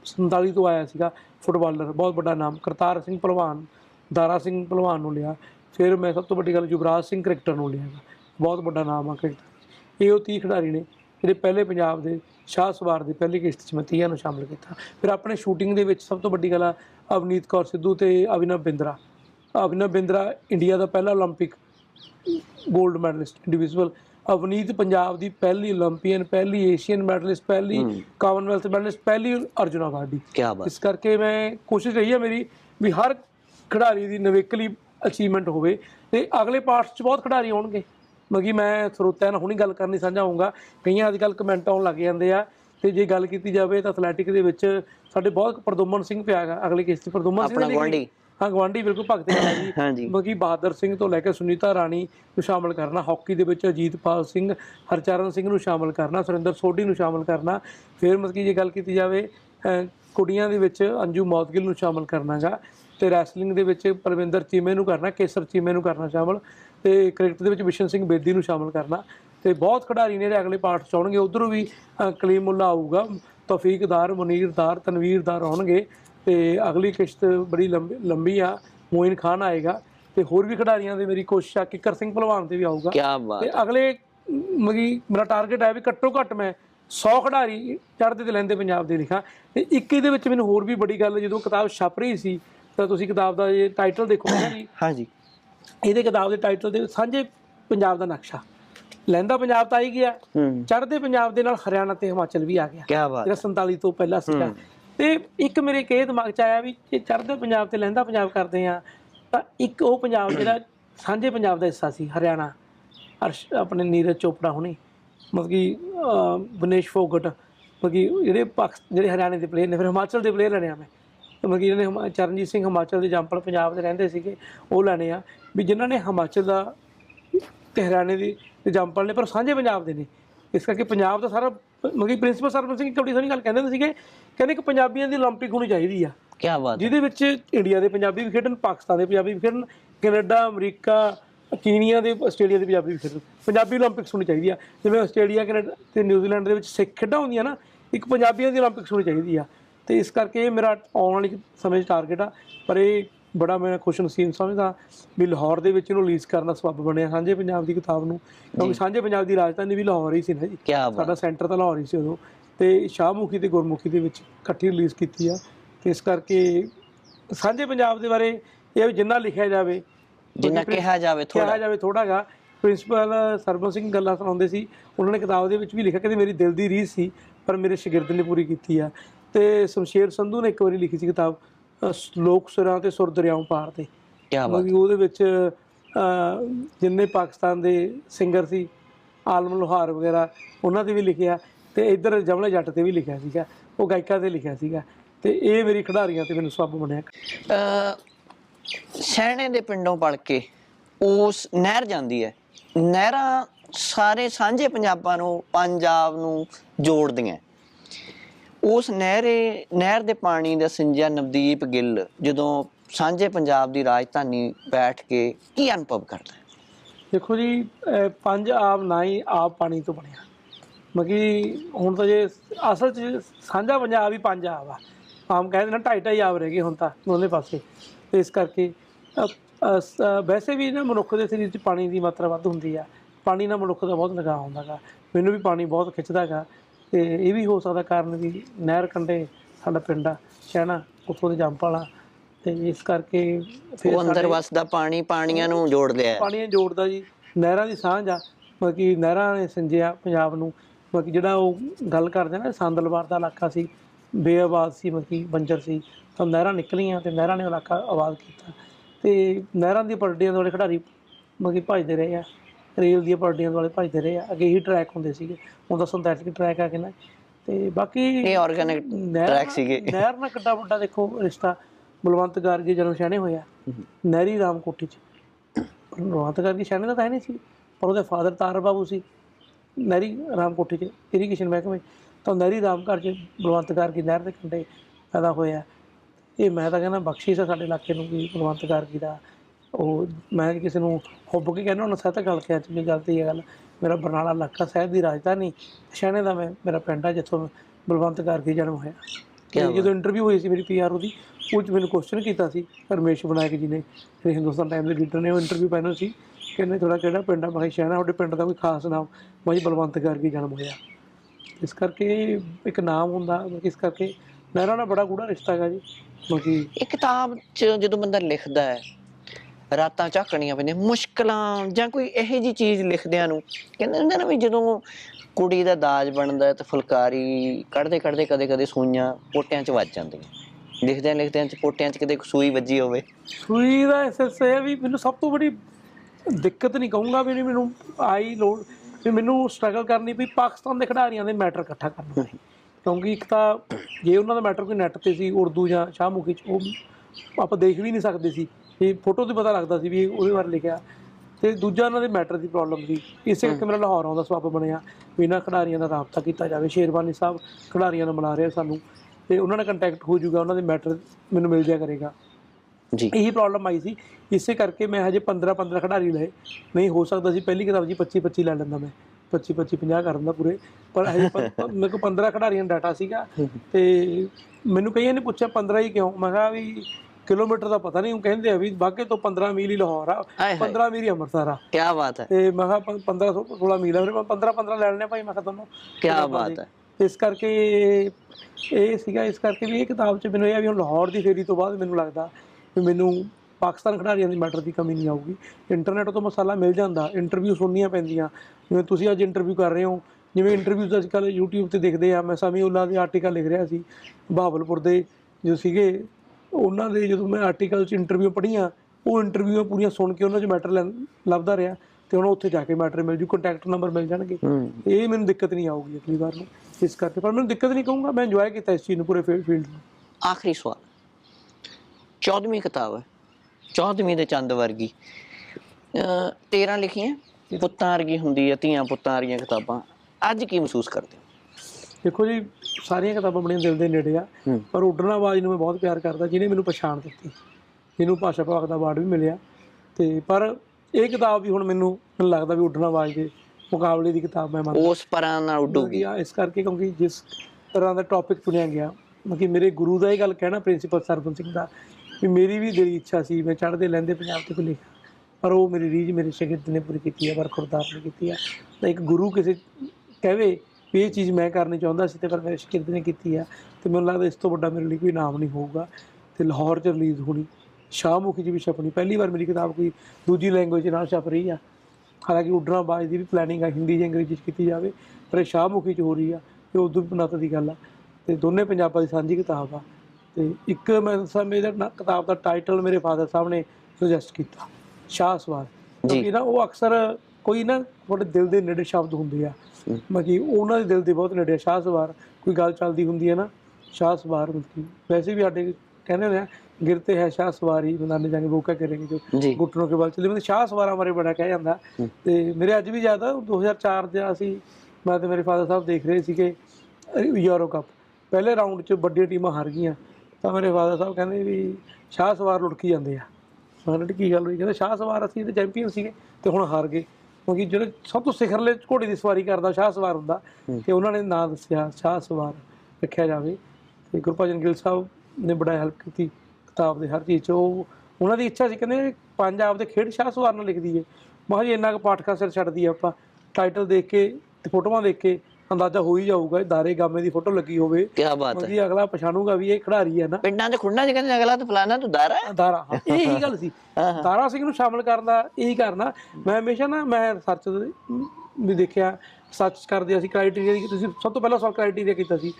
47 ਤੋਂ ਆਇਆ ਸੀਗਾ ਫੁੱਟਬਾਲਰ ਬਹੁਤ ਵੱਡਾ ਨਾਮ। ਕਰਤਾਰ ਸਿੰਘ ਪਹਿਲਵਾਨ, ਦਾਰਾ ਸਿੰਘ ਪਹਿਲਵਾਨ ਨੂੰ ਲਿਆ। ਫਿਰ ਮੈਂ ਸਭ ਤੋਂ ਵੱਡੀ ਗੱਲ ਯੁਵਰਾਜ ਸਿੰਘ ਕ੍ਰਿਕਟਰ ਨੂੰ ਲਿਆ। ਬਹੁਤ ਵੱਡਾ ਨਾਮ ਆ ਕ੍ਰਿਕਟਰ। ਇਹ ਉਹ 30 ਖਿਡਾਰੀ ਨੇ। ਜਿਹੜੇ ਪਹਿਲੇ ਪੰਜਾਬ ਦੇ ਸ਼ਾਹ ਸਵਾਰ ਦੀ ਪਹਿਲੀ ਕਿਸ਼ਤ 'ਚ ਮੈਂ ਤੀਆਂ ਨੂੰ ਸ਼ਾਮਲ ਕੀਤਾ। ਫਿਰ ਆਪਣੇ ਸ਼ੂਟਿੰਗ ਦੇ ਵਿੱਚ ਸਭ ਤੋਂ ਵੱਡੀ ਗੱਲ ਆ ਅਵਨੀਤ ਕੌਰ ਸਿੱਧੂ ਤੇ ਅਭਿਨਵ ਬਿੰਦਰਾ। ਅਭਿਨਵ ਬਿੰਦਰਾ ਇੰਡੀਆ ਦਾ ਪਹਿਲਾ 올림픽 골ਡ ਮੈਡਲਿਸਟ ਇੰਡੀਵਿਜੂਅਲ ਅਵਨੀਤ ਪੰਜਾਬ ਦੀ ਪਹਿਲੀ 올림픽ੀਅਨ ਪਹਿਲੀ ਏਸ਼ੀਅਨ ਮੈਡਲਿਸਟ ਪਹਿਲੀ ਕਾਮਨਵੈਲਥ ਮੈਡਲਿਸਟ ਪਹਿਲੀ ਅਰਜੁਨ ਅਵਾਰਡੀ ਇਸ ਕਰਕੇ ਮੈਂ ਕੋਸ਼ਿਸ਼ ਰਹੀ ਹੈ ਮੇਰੀ ਵੀ ਹਰ ਖਿਡਾਰੀ ਦੀ ਨਵੇਕਲੀ ਅਚੀਵਮੈਂਟ ਹੋਵੇ ਤੇ ਅਗਲੇ ਪਾਰਟਸ 'ਚ ਬਹੁਤ ਖਿਡਾਰੀ ਆਉਣਗੇ। ਮਗੀ ਮੈਂ ਸਰੋਤਿਆਂ ਨਾਲ ਹੁਣੀ ਗੱਲ ਕਰਨੀ ਸਾਂਝਾ ਹੋਊਗਾ। ਕਈਆਂ ਅੱਜ ਕੱਲ ਕਮੈਂਟ ਆਉਣ ਲੱਗ ਜਾਂਦੇ ਆ ਤੇ ਜੇ ਗੱਲ ਕੀਤੀ ਜਾਵੇ ਤਾਂ ਐਥਲੈਟਿਕ ਦੇ ਵਿੱਚ ਸਾਡੇ ਬਹੁਤ ਪ੍ਰਦੁਮਨ ਸਿੰਘ ਪਿਆ ਹੈਗਾ ਅਗਲੇ ਕੇਸ 'ਚ ਪ੍ਰਦੁਮਨ ਸਿੰਘ ਆਪਣਾ ਗੁਆਂਢੀ। ਹਾਂ ਗਵਾਂਢੀ ਬਿਲਕੁਲ ਭਗਤ ਜੀ। ਹਾਂਜੀ। ਮਗੀ ਬਹਾਦਰ ਸਿੰਘ ਤੋਂ ਲੈ ਕੇ ਸੁਨੀਤਾ ਰਾਣੀ ਨੂੰ ਸ਼ਾਮਲ ਕਰਨਾ ਹਾਕੀ ਦੇ ਵਿੱਚ ਅਜੀਤਪਾਲ ਸਿੰਘ ਹਰਚਰਨ ਸਿੰਘ ਨੂੰ ਸ਼ਾਮਲ ਕਰਨਾ ਸੁਰਿੰਦਰ ਸੋਢੀ ਨੂੰ ਸ਼ਾਮਲ ਕਰਨਾ ਫਿਰ ਮਤਲਬ ਕਿ ਜੇ ਗੱਲ ਕੀਤੀ ਜਾਵੇ ਕੁੜੀਆਂ ਦੇ ਵਿੱਚ ਅੰਜੂ ਮੌਦਗਿਲ ਨੂੰ ਸ਼ਾਮਲ ਕਰਨਾਗਾ ਤੇ ਰੈਸਲਿੰਗ ਦੇ ਵਿੱਚ ਪਰਵਿੰਦਰ ਚੀਮੇ ਨੂੰ ਕਰਨਾ ਕੇਸਰ ਚੀਮੇ ਨੂੰ ਕਰਨਾ ਸ਼ਾਮਲ। ਤੇ ਕ੍ਰਿਕਟ ਦੇ ਵਿੱਚ ਬਿਸ਼ਨ ਸਿੰਘ ਬੇਦੀ ਨੂੰ ਸ਼ਾਮਲ ਕਰਨਾ। ਤੇ ਬਹੁਤ ਖਿਡਾਰੀ ਨੇ ਜਿਹੜੇ ਅਗਲੇ ਪਾਰਟ ਚ ਆਉਣਗੇ ਉਧਰੋਂ ਵੀ ਅਹ, ਕਲੀਮੁੱਲਾ ਆਊਗਾ। ਤੌਫੀਕਦਾਰ ਮੁਨੀਰਦਾਰ ਤਨਵੀਰਦਾਰ ਆਉਣਗੇ ਤੇ ਅਗਲੀ ਕਿਸ਼ਤ ਬੜੀ ਲੰਬੀ ਲੰਬੀ ਆ। ਮੋਇਨ ਖਾਨ ਆਏਗਾ। ਤੇ ਹੋਰ ਵੀ ਖਿਡਾਰੀਆਂ ਦੇ ਮੇਰੀ ਕੋਸ਼ਿਸ਼ ਆ ਕਿੱਕਰ ਸਿੰਘ ਭਲਵਾਨ ਤੇ ਵੀ ਆਊਗਾ। ਕੀ ਬਾਤ ਤੇ ਅਗਲੇ ਮਗੀ ਮੇਰਾ ਟਾਰਗੇਟ ਹੈ ਵੀ ਘੱਟੋ ਘੱਟ ਮੈਂ 100 ਖਿਡਾਰੀ ਚੜ੍ਹਦੇ ਤੇ ਲੈਂਦੇ ਪੰਜਾਬ ਦੇ ਲਿਖਾਂ। ਤੇ 21 ਦੇ ਵਿੱਚ ਮੈਨੂੰ ਹੋਰ ਵੀ ਬੜੀ ਗੱਲ ਜਦੋਂ ਕਿਤਾਬ ਛਪ ਰਹੀ ਸੀ ਤਾਂ ਤੁਸੀਂ ਕਿਤਾਬ ਦਾ ਇਹ ਟਾਈਟਲ ਦੇਖੋਗੇ ਜੀ? ਹਾਂਜੀ। ਇਹਦੇ ਕਿਤਾਬ ਦੇ ਟਾਈਟਲ ਦੇ ਸਾਂਝੇ ਪੰਜਾਬ ਦਾ ਨਕਸ਼ਾ। ਲੈਂਦਾ ਪੰਜਾਬ ਤਾਂ ਆ ਹੀ। ਗਿਆ ਚੜ੍ਹਦੇ ਪੰਜਾਬ ਦੇ ਨਾਲ ਹਰਿਆਣਾ ਤੇ ਹਿਮਾਚਲ ਵੀ ਆ ਗਿਆ। ਕੀ ਬਾਤ ਜਿਹੜਾ 47 ਤੋਂ ਪਹਿਲਾਂ ਸੀਗਾ। ਤੇ ਇੱਕ ਮੇਰੇ ਇਹ ਦਿਮਾਗ 'ਚ ਆਇਆ ਵੀ ਜੇ ਚੜ੍ਹਦੇ ਪੰਜਾਬ ਤੇ ਲਹਿੰਦਾ ਪੰਜਾਬ ਕਰਦੇ ਆ ਤਾਂ ਇੱਕ ਉਹ ਪੰਜਾਬ ਜਿਹੜਾ ਸਾਂਝੇ ਪੰਜਾਬ ਦਾ ਹਿੱਸਾ ਸੀ ਹਰਿਆਣਾ। ਅਰਸ਼ ਆਪਣੇ ਨੀਰਜ ਚੋਪੜਾ ਹੁਣੀ ਮਤਲਬ ਕਿ ਬਨੇਸ਼ ਫੋਗਟ ਮਤਲਬ ਕਿ ਜਿਹੜੇ ਪਾਕ ਜਿਹੜੇ ਹਰਿਆਣੇ ਦੇ ਪਲੇਅਰ ਨੇ ਫਿਰ ਹਿਮਾਚਲ ਦੇ ਪਲੇਅਰ ਲੈਣੇ ਆ ਮੈਂ। ਵਕੀਲ ਨੇ ਚਰਨਜੀਤ ਸਿੰਘ ਹਿਮਾਚਲ ਦੇ ਜੰਪਲ ਪੰਜਾਬ ਦੇ ਰਹਿੰਦੇ ਸੀਗੇ ਉਹ ਲੈਣੇ ਆ ਵੀ ਜਿਨ੍ਹਾਂ ਨੇ ਹਿਮਾਚਲ ਦਾ ਤੇ ਹਰਿਆਣੇ ਦੀ ਜੰਪਲ ਨੇ ਪਰ ਸਾਂਝੇ ਪੰਜਾਬ ਦੇ ਨੇ। ਇਸ ਕਰਕੇ ਪੰਜਾਬ ਦਾ ਸਾਰਾ ਮਗੀ ਪ੍ਰਿੰਸੀਪਲ ਸਰਵਨ ਸਿੰਘ ਕਬੜੀ ਸੋਹਣੀ ਗੱਲ ਕਹਿੰਦੇ ਹੁੰਦੇ ਸੀਗੇ ਕਹਿੰਦੇ ਕਿ ਪੰਜਾਬੀਆਂ ਦੀ 올림픽 ਹੋਣੀ ਚਾਹੀਦੀ ਆ। ਕੀ ਬਾਤ ਜਿਹਦੇ ਵਿੱਚ ਇੰਡੀਆ ਦੇ ਪੰਜਾਬੀ ਵੀ ਖੇਡਣ ਪਾਕਿਸਤਾਨ ਦੇ ਪੰਜਾਬੀ ਵੀ ਖੇਡਣ ਕੈਨੇਡਾ ਅਮਰੀਕਾ ਕੀਨੀਆ ਦੇ ਆਸਟ੍ਰੇਲੀਆ ਦੇ ਪੰਜਾਬੀ ਵੀ ਖੇਡਣ। ਪੰਜਾਬੀ 올림픽ਸ ਹੋਣੀ ਚਾਹੀਦੀ ਆ। ਜਿਵੇਂ ਆਸਟ੍ਰੇਲੀਆ ਕੈਨੇਡਾ ਤੇ ਨਿਊਜ਼ੀਲੈਂਡ ਦੇ ਵਿੱਚ ਸਿੱਖ ਖੇਡਾਂ ਹੁੰਦੀਆਂ ਨਾ ਇੱਕ ਪੰਜਾਬੀਆਂ ਦੀ 올림픽ਸ ਹੋਣੀ ਚਾਹੀਦੀ ਆ। ਤੇ ਇਸ ਕਰਕੇ ਇਹ ਮੇਰਾ ਆਉਣ ਵਾਲੇ ਸਮੇਂ 'ਚ ਟਾਰਗੇਟ ਆ। ਪਰ ਇਹ ਬੜਾ ਮੈਂ ਖੁਸ਼ ਨਸੀਬ ਸਮਝਦਾ ਵੀ ਲਾਹੌਰ ਦੇ ਵਿੱਚ ਇਹਨੂੰ ਰਿਲੀਜ਼ ਕਰਨ ਦਾ ਸਬੱਬ ਬਣਿਆ ਸਾਂਝੇ ਪੰਜਾਬ ਦੀ ਕਿਤਾਬ ਨੂੰ। ਕਿਉਂਕਿ ਸਾਂਝੇ ਪੰਜਾਬ ਦੀ ਰਾਜਧਾਨੀ ਵੀ ਲਾਹੌਰ ਹੀ ਸੀ ਨਾ ਜੀ। ਸਾਡਾ ਸੈਂਟਰ ਤਾਂ ਲਾਹੌਰ ਹੀ ਸੀ ਉਦੋਂ। ਤੇ ਸ਼ਾਹਮੁਖੀ ਤੇ ਗੁਰਮੁਖੀ ਦੇ ਵਿੱਚ ਇਕੱਠੀ ਰਿਲੀਜ਼ ਕੀਤੀ ਆ। ਤੇ ਇਸ ਕਰਕੇ ਸਾਂਝੇ ਪੰਜਾਬ ਦੇ ਬਾਰੇ ਇਹ ਜਿੰਨਾ ਲਿਖਿਆ ਜਾਵੇ ਜਿੰਨਾ ਕਿਹਾ ਜਾਵੇ ਕਿਹਾ ਥੋੜਾ ਜਾਵੇ ਥੋੜਾਗਾ ਪ੍ਰਿੰਸੀਪਲ ਸਰਬਨ ਸਿੰਘ ਗੱਲਾਂ ਸੁਣਾਉਂਦੇ ਸੀ। ਉਹਨਾਂ ਨੇ ਕਿਤਾਬ ਦੇ ਵਿੱਚ ਵੀ ਲਿਖਿਆ ਕਿ ਮੇਰੀ ਦਿਲ ਦੀ ਰੀਸ ਸੀ ਪਰ ਮੇਰੇ ਸ਼ਾਗਿਰਦ ਨੇ ਪੂਰੀ ਕੀਤੀ ਆ। ਤੇ ਸ਼ਮਸ਼ੇਰ ਸੰਧੂ ਨੇ ਇੱਕ ਵਾਰੀ ਲਿਖੀ ਸੀ ਕਿਤਾਬ ਲੋਕ ਸੁਰਾਂ ਤੇ ਸੁਰ ਦਰਿਆਓਂ ਪਾਰ ਤੇ। ਕੀ ਬਾਤ। ਕਿ ਉਹਦੇ ਵਿੱਚ ਜਿੰਨੇ ਪਾਕਿਸਤਾਨ ਦੇ ਸਿੰਗਰ ਸੀ ਆਲਮ ਲੋਹਾਰ ਵਗੈਰਾ ਉਹਨਾਂ ਤੇ ਵੀ ਲਿਖਿਆ ਤੇ ਇੱਧਰ ਜਮਲੇ ਜੱਟ ਤੇ ਵੀ ਲਿਖਿਆ ਸੀਗਾ ਉਹ ਗਾਇਕਾਂ ਤੇ ਲਿਖਿਆ ਸੀਗਾ। ਤੇ ਇਹ ਮੇਰੀ ਖਿਡਾਰੀਆਂ ਤੇ ਮੈਨੂੰ ਸਬਬ ਬਣਿਆ। ਅ ਸੈਣੇ ਦੇ ਪਿੰਡੋਂ ਪੜ ਕੇ ਉਸ ਨਹਿਰ ਜਾਂਦੀ ਹੈ। ਨਹਿਰਾਂ ਸਾਰੇ ਸਾਂਝੇ ਪੰਜਾਬਾਂ ਨੂੰ ਪੰਜਾਬ ਨੂੰ ਜੋੜਦੀਆਂ। ਉਸ ਨਹਿਰੇ, ਨਹਿਰ ਦੇ ਪਾਣੀ ਦਾ ਸਿੰਜਾ ਨਵਦੀਪ ਗਿੱਲ ਜਦੋਂ ਸਾਂਝੇ ਪੰਜਾਬ ਦੀ ਰਾਜਧਾਨੀ ਬੈਠ ਕੇ ਕੀ ਅਨੁਭਵ ਕਰਦਾ ਦੇਖੋ ਜੀ ਪੰਜ ਆਪ ਨਾ ਹੀ ਆਪ ਪਾਣੀ ਤੋਂ ਬਣਿਆ। ਮਗੀ ਹੁਣ ਤਾਂ ਜੇ ਅਸਲ ਚ ਸਾਂਝਾ ਪੰਜਾਬ ਹੀ ਪੰਜ ਆਬ ਆ। ਆਮ ਕਹਿੰਦੇ ਨਾ ਢਾਈ ਢਾਈ ਆਪ ਰਹਿ ਗਏ ਹੁਣ ਤਾਂ ਦੋਨੇ ਪਾਸੇ। ਤੇ ਇਸ ਕਰਕੇ ਵੈਸੇ ਵੀ ਨਾ ਮਨੁੱਖ ਦੇ ਸਰੀਰ 'ਚ ਪਾਣੀ ਦੀ ਮਾਤਰਾ ਵੱਧ ਹੁੰਦੀ ਆ। ਪਾਣੀ ਨਾਲ ਮਨੁੱਖ ਦਾ ਬਹੁਤ ਲਗਾਅ ਹੁੰਦਾ ਗਾ। ਮੈਨੂੰ ਵੀ ਪਾਣੀ ਬਹੁਤ ਖਿੱਚਦਾ ਗਾ। ਤੇ ਇਹ ਵੀ ਹੋ ਸਕਦਾ ਕਾਰਨ ਵੀ ਨਹਿਰ ਕੰਢੇ ਸਾਡਾ ਪਿੰਡ ਆ ਸ਼ਹਿਣਾ ਉੱਥੋਂ ਦੇ ਜੰਪਾਲ ਤੇ ਇਸ ਕਰਕੇ ਫਿਰ ਉਹ ਅੰਦਰ ਵਸਦਾ ਪਾਣੀ ਪਾਣੀਆਂ ਨੂੰ ਜੋੜਦਾ ਹੈ ਪਾਣੀ ਜੋੜਦਾ ਜੀ ਨਹਿਰਾਂ ਦੀ ਸਾਂਝ ਆ। ਮਤਲਬ ਕਿ ਨਹਿਰਾਂ ਨੇ ਸਿੰਜਿਆ ਪੰਜਾਬ ਨੂੰ। ਮਤਲਬ ਕਿ ਜਿਹੜਾ ਉਹ ਗੱਲ ਕਰਦੇ ਨਾ ਸੰਦਲਵਾਰ ਦਾ ਇਲਾਕਾ ਸੀ ਬੇਆਬਾਦ ਸੀ ਮਤਲਬ ਬੰਜਰ ਸੀ ਤਾਂ ਨਹਿਰਾਂ ਨਿਕਲੀਆਂ ਤੇ ਨਹਿਰਾਂ ਨੇ ਇਲਾਕਾ ਆਬਾਦ ਕੀਤਾ। ਤੇ ਨਹਿਰਾਂ ਦੀ ਪਲਟੀਆਂ ਦੇ ਵਾਲੇ ਖਿਡਾਰੀ ਮਤਲਬ ਭੱਜਦੇ ਰਹੇ ਆ। ਰੇਲ ਦੀਆਂ ਦੇ ਵਾਲੇ ਭੱਜਦੇ ਰਹੇ ਆ ਅੱਗੇ ਹੀ ਟਰੈਕ ਹੁੰਦੇ ਸੀਗੇ। ਹੁਣ ਤਾਂ ਸਿੰਥੈਟਿਕ ਟਰੈਕ ਆ ਕੇ ਨਾ। ਤੇ ਬਾਕੀ ਇਹ ਆਰਗੈਨਿਕ ਟਰੈਕ ਸੀਗੇ। ਨਹਿਰ ਨਾਲ ਕਿੱਡਾ ਵੱਡਾ ਦੇਖੋ ਰਿਸ਼ਤਾ ਬਲਵੰਤ ਗਾਰਗੀ ਜਨਮ ਸ਼ਹਿਣੇ ਹੋਇਆ ਨਹਿਰੀ ਰਾਮ ਕੋਠੀ ਚ। ਬਲਵੰਤ ਗਾਰਗੀ ਸ਼ਹਿਣੇ ਦਾ ਤਾਂ ਹੈ ਨਹੀਂ ਸੀ ਪਰ ਉਹਦੇ ਫਾਦਰ ਤਾਰ ਬਾਬੂ ਸੀ ਨਹਿਰੀ ਰਾਮ ਕੋਠੀ ਚ ਇਰੀਗੇਸ਼ਨ ਮਹਿਕਮੇ। ਤਾਂ ਨਹਿਰੀ ਰਾਮ ਘਰ ਚ ਬਲਵੰਤ ਗਾਰਗੀ ਨਹਿਰ ਦੇ ਕੰਢੇ ਪੈਦਾ ਹੋਇਆ ਇਹ ਮੈਂ ਤਾਂ ਕਹਿੰਦਾ ਬਖਸ਼ਿਸ਼ ਆ ਸਾਡੇ ਇਲਾਕੇ ਨੂੰ ਵੀ ਬਲਵੰਤ ਗਾਰਗੀ ਦਾ। ਉਹ ਮੈਂ ਕਿਸੇ ਨੂੰ ਹੁੱਬ ਕੇ ਕਹਿੰਦਾ ਉਹਨਾਂ ਸਹਿਤ ਗੱਲ ਕਿਹਾ ਗੱਲ ਤੇ ਇਹ ਗੱਲ। ਮੇਰਾ ਬਰਨਾਲਾ ਇਲਾਕਾ ਸ਼ਹਿਰ ਦੀ ਰਾਜਧਾਨੀ ਸ਼ਹਿਣੇ ਦਾ ਮੈਂ ਮੇਰਾ ਪਿੰਡ ਆ ਜਿੱਥੋਂ ਬਲਵੰਤ ਗਾਰਗੀ ਜਨਮ ਹੋਇਆ। ਤੇ ਜਦੋਂ ਇੰਟਰਵਿਊ ਹੋਈ ਸੀ ਮੇਰੀ ਪੀਆਰ ਉਹਦੀ ਉਹ 'ਚ ਮੈਨੂੰ ਕੁਐਸਚਨ ਕੀਤਾ ਸੀ ਰਮੇਸ਼ ਬਨਾਇਕ ਜੀ ਨੇ ਜਿਹੜੇ ਹਿੰਦੁਸਤਾਨ ਟਾਈਮ ਦੇ ਲੀਡਰ ਨੇ ਉਹ ਇੰਟਰਵਿਊ ਪੈਨਲ ਸੀ ਕਹਿੰਦੇ ਥੋੜਾ ਕਿਹੜਾ ਪਿੰਡ ਆ? ਮੈਂ ਸ਼ਹਿਣਾ ਤੁਹਾਡੇ ਪਿੰਡ ਦਾ ਕੋਈ ਖਾਸ ਨਾਮ। ਮੈਂ ਬਲਵੰਤ ਗਾਰਗੀ ਜਨਮ ਹੋਇਆ। ਇਸ ਕਰਕੇ ਇੱਕ ਨਾਮ ਹੁੰਦਾ ਇਸ ਕਰਕੇ ਨਹਿਰਾਂ ਨਾਲ ਬੜਾ ਗੂੜਾ ਰਿਸ਼ਤਾ ਹੈਗਾ ਜੀ। ਕਿਉਂਕਿ ਇਹ ਕਿਤਾਬ 'ਚ ਜਦੋਂ ਬੰਦਾ ਲਿਖਦਾ ਹੈ ਰਾਤਾਂ ਝਾਕਣੀਆਂ ਪੈਂਦੀਆਂ ਮੁਸ਼ਕਲਾਂ ਜਾਂ ਕੋਈ ਇਹੋ ਜੀ ਚੀਜ਼ ਲਿਖਦਿਆਂ ਨੂੰ ਕਹਿੰਦੇ ਹੁੰਦੇ ਨਾ ਵੀ ਜਦੋਂ ਕੁੜੀ ਦਾ ਦਾਜ ਬਣਦਾ ਹੈ ਤਾਂ ਫੁਲਕਾਰੀ ਕੱਢਦੇ ਕੱਢਦੇ ਕਦੇ ਕਦੇ ਸੂਈਆਂ ਪੋਟਿਆਂ 'ਚ ਵੱਜ ਜਾਂਦੀਆਂ। ਲਿਖਦਿਆਂ ਲਿਖਦਿਆਂ 'ਚ ਪੋਟਿਆਂ 'ਚ ਕਿਤੇ ਸੂਈ ਵੱਜੀ ਹੋਵੇ। ਸੂਈ ਦਾ ਐਸਐਸ ਹੈ ਵੀ ਮੈਨੂੰ ਸਭ ਤੋਂ ਬੜੀ ਦਿੱਕਤ ਨਹੀਂ ਕਹੂੰਗਾ ਵੀ ਨਹੀਂ ਮੈਨੂੰ ਆਈ ਲੋੜ ਵੀ ਮੈਨੂੰ ਸਟਰਗਲ ਕਰਨੀ ਪਈ ਪਾਕਿਸਤਾਨ ਦੇ ਖਿਡਾਰੀਆਂ ਦੇ ਮੈਟਰ ਇਕੱਠਾ ਕਰਨਾ। ਕਿਉਂਕਿ ਇੱਕ ਤਾਂ ਜੇ ਉਹਨਾਂ ਦਾ ਮੈਟਰ ਕੋਈ ਨੈਟ ਤੇ ਸੀ ਉਰਦੂ ਜਾਂ ਸ਼ਾਹਮੁਖੀ ਚ ਉਹ ਆਪਾਂ ਦੇਖ ਵੀ ਨਹੀਂ ਸਕਦੇ ਸੀ। ਇਹ ਫੋਟੋ ਤੇ ਪਤਾ ਲੱਗਦਾ ਸੀ ਵੀ ਉਹਦੇ ਬਾਰੇ ਲਿਖਿਆ। ਤੇ ਦੂਜਾ ਉਹਨਾਂ ਦੇ ਮੈਟਰ ਦੀ ਪ੍ਰੋਬਲਮ ਸੀ। ਇਸੇ ਕਰਕੇ ਮੇਰਾ ਲਾਹੌਰ ਆਉਂਦਾ ਸਬੱਬ ਬਣਿਆ। ਵੀ ਇਹਨਾਂ ਖਿਡਾਰੀਆਂ ਦਾ ਰਾਬਤਾ ਕੀਤਾ ਜਾਵੇ। ਸ਼ੇਰਵਾਨੀ ਸਾਹਿਬ ਖਿਡਾਰੀਆਂ ਨੂੰ ਮਿਲਾ ਰਹੇ ਸਾਨੂੰ। ਤੇ ਉਹਨਾਂ ਨਾਲ ਕੰਟੈਕਟ ਹੋ ਜਾਊਗਾ ਉਹਨਾਂ ਦੇ ਮੈਟਰ ਮੈਨੂੰ ਮਿਲ ਜਾਇਆ ਕਰੇਗਾ। ਜੀ। ਇਹੀ ਪ੍ਰੋਬਲਮ ਆਈ ਸੀ। ਇਸੇ ਕਰਕੇ ਮੈਂ ਹਜੇ 15 15 ਖਿਡਾਰੀ ਲਏ। ਨਹੀਂ ਹੋ ਸਕਦਾ ਸੀ ਪਹਿਲੀ ਕਿਤਾਬ ਜੀ 25 25 ਲੈ ਲੈਂਦਾ ਮੈਂ। 25 25 50 ਕਰ ਦਿੰਦਾ ਪੂਰੇ। ਪਰ ਹਜੇ ਮੇਰੇ ਕੋਲ 15 ਖਿਡਾਰੀਆਂ ਦਾ ਡਾਟਾ ਸੀਗਾ। ਤੇ ਮੈਨੂੰ ਕਈਆਂ ਨੇ ਪੁੱਛਿਆ 15 ਹੀ ਕਿਉਂ? ਮੈਂ ਕਿਹਾ ਵੀ ਕਿਲੋਮੀਟਰ ਦਾ ਪਤਾ ਨਹੀਂ ਉਹ ਕਹਿੰਦੇ ਆ ਵੀ ਬਾਗੇ ਤੋਂ 15 ਮੀਲ ਹੀ ਲਾਹੌਰ ਆ ਹਾਏ ਹਾਏ। 15 ਮੀਲ ਹੀ ਅੰਮ੍ਰਿਤਸਰ ਆ। ਕੀ ਬਾਤ ਹੈ। ਤੇ ਮੈਂ ਕਿਹਾ 15 16 ਮੀਲ ਆ ਮੇਰੇ ਕੋਲ 15 15 ਲੈ ਲੈਣੇ ਭਾਈ ਮੈਂ ਕਿਹਾ ਤੁਹਾਨੂੰ। ਕੀ ਬਾਤ ਹੈ। ਇਸ ਕਰਕੇ ਇਹ ਸੀਗਾ ਇਸ ਕਰਕੇ ਵੀ ਇਹ ਕਿਤਾਬ 'ਚ ਮੈਨੂੰ ਇਹ ਆ ਵੀ ਹੁਣ ਲਾਹੌਰ ਦੀ ਫੇਰੀ ਤੋਂ ਬਾਅਦ ਮੈਨੂੰ ਲੱਗਦਾ ਵੀ ਮੈਨੂੰ ਪਾਕਿਸਤਾਨ ਖਿਡਾਰੀਆਂ ਦੀ ਮੈਟਰ ਦੀ ਕਮੀ ਨਹੀਂ ਆਊਗੀ। ਇੰਟਰਨੈਟ ਤੋਂ ਮਸਾਲਾ ਮਿਲ ਜਾਂਦਾ ਇੰਟਰਵਿਊ ਸੁਣਨੀਆਂ ਪੈਂਦੀਆਂ। ਜਿਵੇਂ ਤੁਸੀਂ ਅੱਜ ਇੰਟਰਵਿਊ ਕਰ ਰਹੇ ਹੋ ਜਿਵੇਂ ਇੰਟਰਵਿਊਜ਼ ਅੱਜ ਕੱਲ੍ਹ YouTube ਤੇ ਦੇਖਦੇ ਆ। ਮੈਂ ਸਮੀਉੱਲਾ ਦੇ ਆਰਟੀਕਲ ਲਿਖ ਰਿਹਾ ਸੀ ਬਹਾਵਲਪੁਰ ਦੇ ਜੋ ਸੀਗੇ ਉਹਨਾਂ ਦੇ ਜਦੋਂ ਮੈਂ ਆਰਟੀਕਲ 'ਚ ਇੰਟਰਵਿਊ ਪੜ੍ਹੀਆਂ ਉਹ ਇੰਟਰਵਿਊਆਂ ਪੂਰੀਆਂ ਸੁਣ ਕੇ ਉਹਨਾਂ 'ਚ ਮੈਟਰ ਲੱਭਦਾ ਰਿਹਾ ਤੇ ਹੁਣ ਉੱਥੇ ਜਾ ਕੇ ਮੈਟਰ ਮਿਲ ਜੂ ਕੰਟੈਕਟ ਨੰਬਰ ਮਿਲ ਜਾਣਗੇ। ਇਹ ਮੈਨੂੰ ਦਿੱਕਤ ਨਹੀਂ ਆਊਗੀ ਅਗਲੀ ਵਾਰ ਨੂੰ ਇਸ ਕਰਕੇ। ਪਰ ਮੈਨੂੰ ਦਿੱਕਤ ਨਹੀਂ ਕਹੂੰਗਾ ਮੈਂ ਇੰਜੋਏ ਕੀਤਾ ਇਸ ਚੀਜ਼ ਨੂੰ ਪੂਰੇ ਫੀਲਡ ਨੂੰ। ਆਖਰੀ ਸਵਾਲ। 14ਵੀਂ ਕਿਤਾਬ ਹੈ। 14ਵੀਂ ਦੇ ਚੰਦ ਵਰਗੀ। ਅ 13 ਲਿਖੀਆਂ ਪੁੱਤਾਂ ਵਰਗੀ ਹੁੰਦੀ ਹੈ ਧੀਆਂ ਪੁੱਤਾਂ ਵਰਗੀਆਂ ਕਿਤਾਬਾਂ। ਅੱਜ ਕੀ ਮਹਿਸੂਸ ਕਰਦੇ ਹੋ? ਦੇਖੋ ਜੀ ਸਾਰੀਆਂ ਕਿਤਾਬਾਂ ਬੜੀਆਂ ਦਿਲ ਦੇ ਨੇੜੇ ਆ ਪਰ ਉੱਡਣਾ ਆਵਾਜ਼ ਨੂੰ ਮੈਂ ਬਹੁਤ ਪਿਆਰ ਕਰਦਾ ਜਿਹਨੇ ਮੈਨੂੰ ਪਛਾਣ ਦਿੱਤੀ। ਜਿਹਨੂੰ ਭਾਸ਼ਾ ਵਿਭਾਗ ਦਾ ਅਵਾਰਡ ਵੀ ਮਿਲਿਆ। ਤੇ ਪਰ ਇਹ ਕਿਤਾਬ ਵੀ ਹੁਣ ਮੈਨੂੰ ਮੈਨੂੰ ਲੱਗਦਾ ਵੀ ਉੱਡਣਾ ਆਵਾਜ਼ ਦੇ ਮੁਕਾਬਲੇ ਦੀ ਕਿਤਾਬ ਮੈਂ ਮੰਨਦਾ। ਉਸ ਪਰਾਂ ਨਾਲ ਉੱਡੂਗੀ। ਇਸ ਕਰਕੇ ਕਿਉਂਕਿ ਜਿਸ ਤਰ੍ਹਾਂ ਦਾ ਟੌਪਿਕ ਚੁਣਿਆ ਗਿਆ ਮਤਲਬ ਕਿ ਮੇਰੇ ਗੁਰੂ ਦਾ ਇਹ ਗੱਲ ਕਹਿਣਾ ਪ੍ਰਿੰਸੀਪਲ ਸਰਬਨ ਸਿੰਘ ਦਾ ਵੀ ਮੇਰੀ ਵੀ ਦਿਲੀ ਇੱਛਾ ਸੀ ਮੈਂ ਚੜ੍ਹਦੇ ਲਹਿੰਦੇ ਪੰਜਾਬ ਤੇ ਕੋਈ ਲਿਖਾਂ ਪਰ ਉਹ ਮੇਰੀ ਰੀਝ ਮੇਰੇ ਸ਼ਾਗਿਰਦ ਨੇ ਪੂਰੀ ਕੀਤੀ ਹੈ ਪਰ ਖੁਰਦਾਰ ਨੇ ਕੀਤੀ ਹੈ। ਤਾਂ ਇੱਕ ਗੁਰੂ ਕਿਸੇ ਕਹਵੇ ਵੀ ਇਹ ਚੀਜ਼ ਮੈਂ ਕਰਨੀ ਚਾਹੁੰਦਾ ਸੀ ਤੇ ਪਰ ਮੇਰੇ ਸ਼ਾਗਿਰਦ ਨੇ ਕੀਤੀ ਹੈ ਤੇ ਮੈਨੂੰ ਲੱਗਦਾ ਇਸ ਤੋਂ ਵੱਡਾ ਮੇਰੇ ਲਈ ਕੋਈ ਨਾਮ ਨਹੀਂ ਹੋਊਗਾ ਤੇ ਲਾਹੌਰ 'ਚ ਰਿਲੀਜ਼ ਹੋਣੀ ਸ਼ਾਹਮੁਖੀ 'ਚ ਵੀ ਛਪਣੀ ਪਹਿਲੀ ਵਾਰ ਮੇਰੀ ਕਿਤਾਬ ਕੋਈ ਦੂਜੀ ਲੈਂਗੁਏਜ ਨਾਲ ਛਪ ਰਹੀ ਆ। ਹਾਲਾਂਕਿ ਉੱਡਣਾ ਬਾਜ ਦੀ ਵੀ ਪਲੈਨਿੰਗ ਆ ਹਿੰਦੀ ਜਾਂ ਅੰਗਰੇਜ਼ੀ 'ਚ ਕੀਤੀ ਜਾਵੇ ਪਰ ਇਹ ਸ਼ਾਹਮੁਖੀ 'ਚ ਹੋ ਰਹੀ ਆ ਇਹ ਉਦੋਂ ਬਨਾਤ ਦੀ ਗੱਲ ਆ। ਤੇ ਦੋਨੇ ਪੰਜਾਬਾਂ ਦੀ ਸਾਂਝੀ ਕਿਤਾਬ ਆ ਤੇ ਇੱਕ ਮੈਂ ਨਾ- ਕਿਤਾਬ ਦਾ ਟਾਈਟਲ ਮੇਰੇ ਫਾਦਰ ਸਾਹਿਬ ਨੇ ਸੁਜੈਸਟ ਕੀਤਾ ਸ਼ਾਹ ਸਵਾਰ ਕਿਉਂਕਿ ਨਾ ਉਹ ਅਕਸਰ ਕੋਈ ਨਾ ਤੁਹਾਡੇ ਦਿਲ ਦੇ ਨੇੜੇ ਸ਼ਬਦ ਹੁੰਦੇ ਆ। ਮਤਲਬ ਕਿ ਉਹਨਾਂ ਦੇ ਦਿਲ ਦੇ ਬਹੁਤ ਨੇੜੇ ਸ਼ਾਹ ਸਵਾਰ ਕੋਈ ਗੱਲ ਚੱਲਦੀ ਹੁੰਦੀ ਹੈ ਨਾ ਸ਼ਾਹ ਸਵਾਰ ਕਿ ਵੈਸੇ ਵੀ ਸਾਡੇ ਕਹਿੰਦੇ ਨੇ ਗਿਰਤੇ ਹੈ ਸ਼ਾਹ ਸਵਾਰੀ ਬਨਾਨੇ ਜਾਂਗੇ ਵੋਕਾ ਕरेंगे ਜੋ ਜੀ। ਗੁੱਟਨੋਂ ਕੇ ਬਲ ਚਲੇ। ਮਤਲਬ ਸ਼ਾਹ ਸਵਾਰਾਂ ਬਾਰੇ ਬੜਾ ਕਹਿ ਜਾਂਦਾ। ਹਮ। ਤੇ ਮੇਰੇ ਅੱਜ ਵੀ ਯਾਦ ਆ 2004 ਦੇ ਅਸੀਂ ਮੈਂ ਤੇ ਮੇਰੇ ਫਾਦਰ ਸਾਹਿਬ ਦੇਖ ਰਹੇ ਸੀਗੇ ਯੂਰੋ ਕੱਪ ਪਹਿਲੇ ਰਾਊਂਡ 'ਚ ਵੱਡੀਆਂ ਟੀਮਾਂ ਹਾਰ ਗਈਆਂ। ਤਾਂ ਮੇਰੇ ਫਾਦਰ ਸਾਹਿਬ ਕਹਿੰਦੇ ਵੀ ਸ਼ਾਹ ਸਵਾਰ ਲੁੜਕੀ ਜਾਂਦੇ ਆ। ਮੈਂ ਕੀ ਗੱਲ ਹੋਈ? ਕਹਿੰਦੇ ਸ਼ਾਹ ਸਵਾਰ ਅਸੀਂ ਤੇ ਚੈਂਪੀਅਨ ਸੀਗੇ ਤੇ ਹੁਣ ਹਾਰ ਗਏ। ਕਿਉਂਕਿ ਜਿਹੜੇ ਸਭ ਤੋਂ ਸਿਖਰਲੇ ਘੋੜੇ ਦੀ ਸਵਾਰੀ ਕਰਦਾ ਸ਼ਾਹ ਸਵਾਰ ਹੁੰਦਾ। ਤੇ ਉਹਨਾਂ ਨੇ ਨਾਂ ਦੱਸਿਆ ਸ਼ਾਹ ਸਵਾਰ ਰੱਖਿਆ ਜਾਵੇ। ਤੇ ਗੁਰਭਜਨ ਗਿੱਲ ਸਾਹਿਬ ਨੇ ਬੜਾ ਹੈਲਪ ਕੀਤੀ ਕਿਤਾਬ ਦੇ ਹਰ ਚੀਜ਼ 'ਚ। ਉਹ ਉਹਨਾਂ ਦੀ ਇੱਛਾ ਸੀ ਕਹਿੰਦੇ ਪੰਜਾਬ ਦੇ ਖੇਡ ਸ਼ਾਹ ਸਵਾਰ ਨਾਲ ਲਿਖਦੀ ਏ। ਮੈਂ ਜੀ ਇੰਨਾ ਕੁ ਪਾਠਕਾ ਸਿਰ ਛੱਡਦੀ ਆਪਾਂ। ਟਾਈਟਲ ਦੇਖ ਕੇ ਤੇ ਫੋਟੋਆਂ ਦੇਖ ਕੇ ਅੰਦਾਜ਼ਾ ਹੋ ਹੀ ਜਾਊਗਾ ਇਹ ਦਾਰੇ ਗਾਮੇ ਦੀ ਫੋਟੋ ਲੱਗੀ ਹੋਵੇ ਕੀ ਬਾਤ ਹੈ ਮਗੀ ਅਗਲਾ ਪਛਾਣੂਗਾ ਵੀ ਇਹ ਖਿਡਾਰੀ ਹੈ ਨਾ ਪਿੰਡਾਂ 'ਚ ਖੁੰਡਾਂ 'ਚ ਕਹਿੰਦੇ ਅਗਲਾ ਤਾਂ ਫਲਾਣਾ ਤੂੰ ਦਾਰਾ ਹੈ ਦਾਰਾ ਹਾਂ, ਇਹ ਹੀ ਗੱਲ ਸੀ ਹਾਂ, ਹਾਂ। ਦਾਰਾ ਸਿੰਘ ਨੂੰ ਸ਼ਾਮਲ ਕਰਨ ਦਾ ਇਹੀ ਕਰਨਾ ਮੈਂ ਹਮੇਸ਼ਾ ਨਾ ਮੈਂ ਰਿਸਰਚ ਵੀ ਦੇਖਿਆ ਸਰਚ ਕਰਦੇ ਅਸੀਂ ਕ੍ਰਾਈਟੇਰੀਆ ਦੀ ਤੁਸੀਂ ਸਭ ਤੋਂ ਪਹਿਲਾਂ ਸਵਾਲ ਕ੍ਰਾਈਟੇਰੀਆ ਕੀਤਾ ਸੀ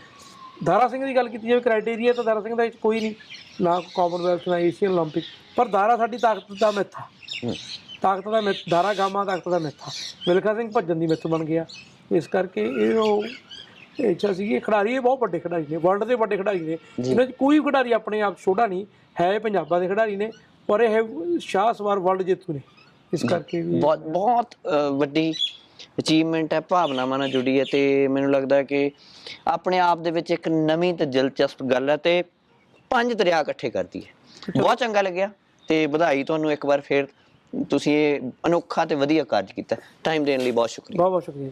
ਦਾਰਾ ਸਿੰਘ ਦੀ ਗੱਲ ਕੀਤੀ ਜਾਵੇ ਕ੍ਰਾਈਟੇਰੀਆ ਤਾਂ ਦਾਰਾ ਸਿੰਘ ਦਾ ਇਹ 'ਚ ਕੋਈ ਨਹੀਂ ਨਾ ਕਾਮਨਵੈਲਥ ਨਾ ਏਸ਼ੀਅਨ 올림픽 ਪਰ ਦਾਰਾ ਸਾਡੀ ਤਾਕਤ ਦਾ ਮਿੱਥ ਆ ਹੂੰ। ਤਾਕਤ ਦਾ ਮਿੱਥ ਦਾਰਾ ਗਾਮਾ ਤਾਕਤ ਦਾ ਮਿੱਥ ਆ ਮਿਲਖਾ ਸਿੰਘ ਭੱਜਣ ਦੀ ਮਿੱਥ ਬਣ ਗਿਆ ਇਸ ਕਰਕੇ ਇਹ ਉਹ ਇੱਛਾ ਸੀਗੀ। ਖਿਡਾਰੀ ਇਹ ਬਹੁਤ ਵੱਡੇ ਖਿਡਾਰੀ ਨੇ ਵਰਲਡ ਦੇ ਵੱਡੇ ਖਿਡਾਰੀ ਨੇ। ਇਹਨਾਂ 'ਚ ਕੋਈ ਖਿਡਾਰੀ ਆਪਣੇ ਆਪ ਛੋਟਾ ਨਹੀਂ ਹੈ ਪੰਜਾਬਾਂ ਦੇ ਖਿਡਾਰੀ ਨੇ ਪਰ ਇਹ ਸ਼ਾਹ ਸਵਾਰ ਵਰਲਡ ਜੇਤੂ ਨੇ। ਇਸ ਕਰਕੇ ਵੀ ਬਹੁਤ ਬਹੁਤ ਵੱਡੀ ਅਚੀਵਮੈਂਟ ਹੈ ਭਾਵਨਾਵਾਂ ਨਾਲ ਜੁੜੀ ਹੈ ਤੇ ਮੈਨੂੰ ਲੱਗਦਾ ਹੈ ਕਿ ਆਪਣੇ ਆਪ ਦੇ ਵਿੱਚ ਇੱਕ ਨਵੀਂ ਤੇ ਦਿਲਚਸਪ ਗੱਲ ਹੈ ਤੇ ਪੰਜ ਦਰਿਆ ਇਕੱਠੇ ਕਰਦੀ ਹੈ। ਬਹੁਤ ਚੰਗਾ ਲੱਗਿਆ ਤੇ ਵਧਾਈ ਤੁਹਾਨੂੰ ਇੱਕ ਵਾਰ ਫੇਰ ਤੁਸੀਂ ਇਹ ਅਨੋਖਾ ਤੇ ਵਧੀਆ ਕਾਰਜ ਕੀਤਾ। ਟਾਈਮ ਦੇਣ ਲਈ ਬਹੁਤ ਸ਼ੁਕਰੀਆ। ਬਹੁਤ ਬਹੁਤ ਸ਼ੁਕਰੀਆ।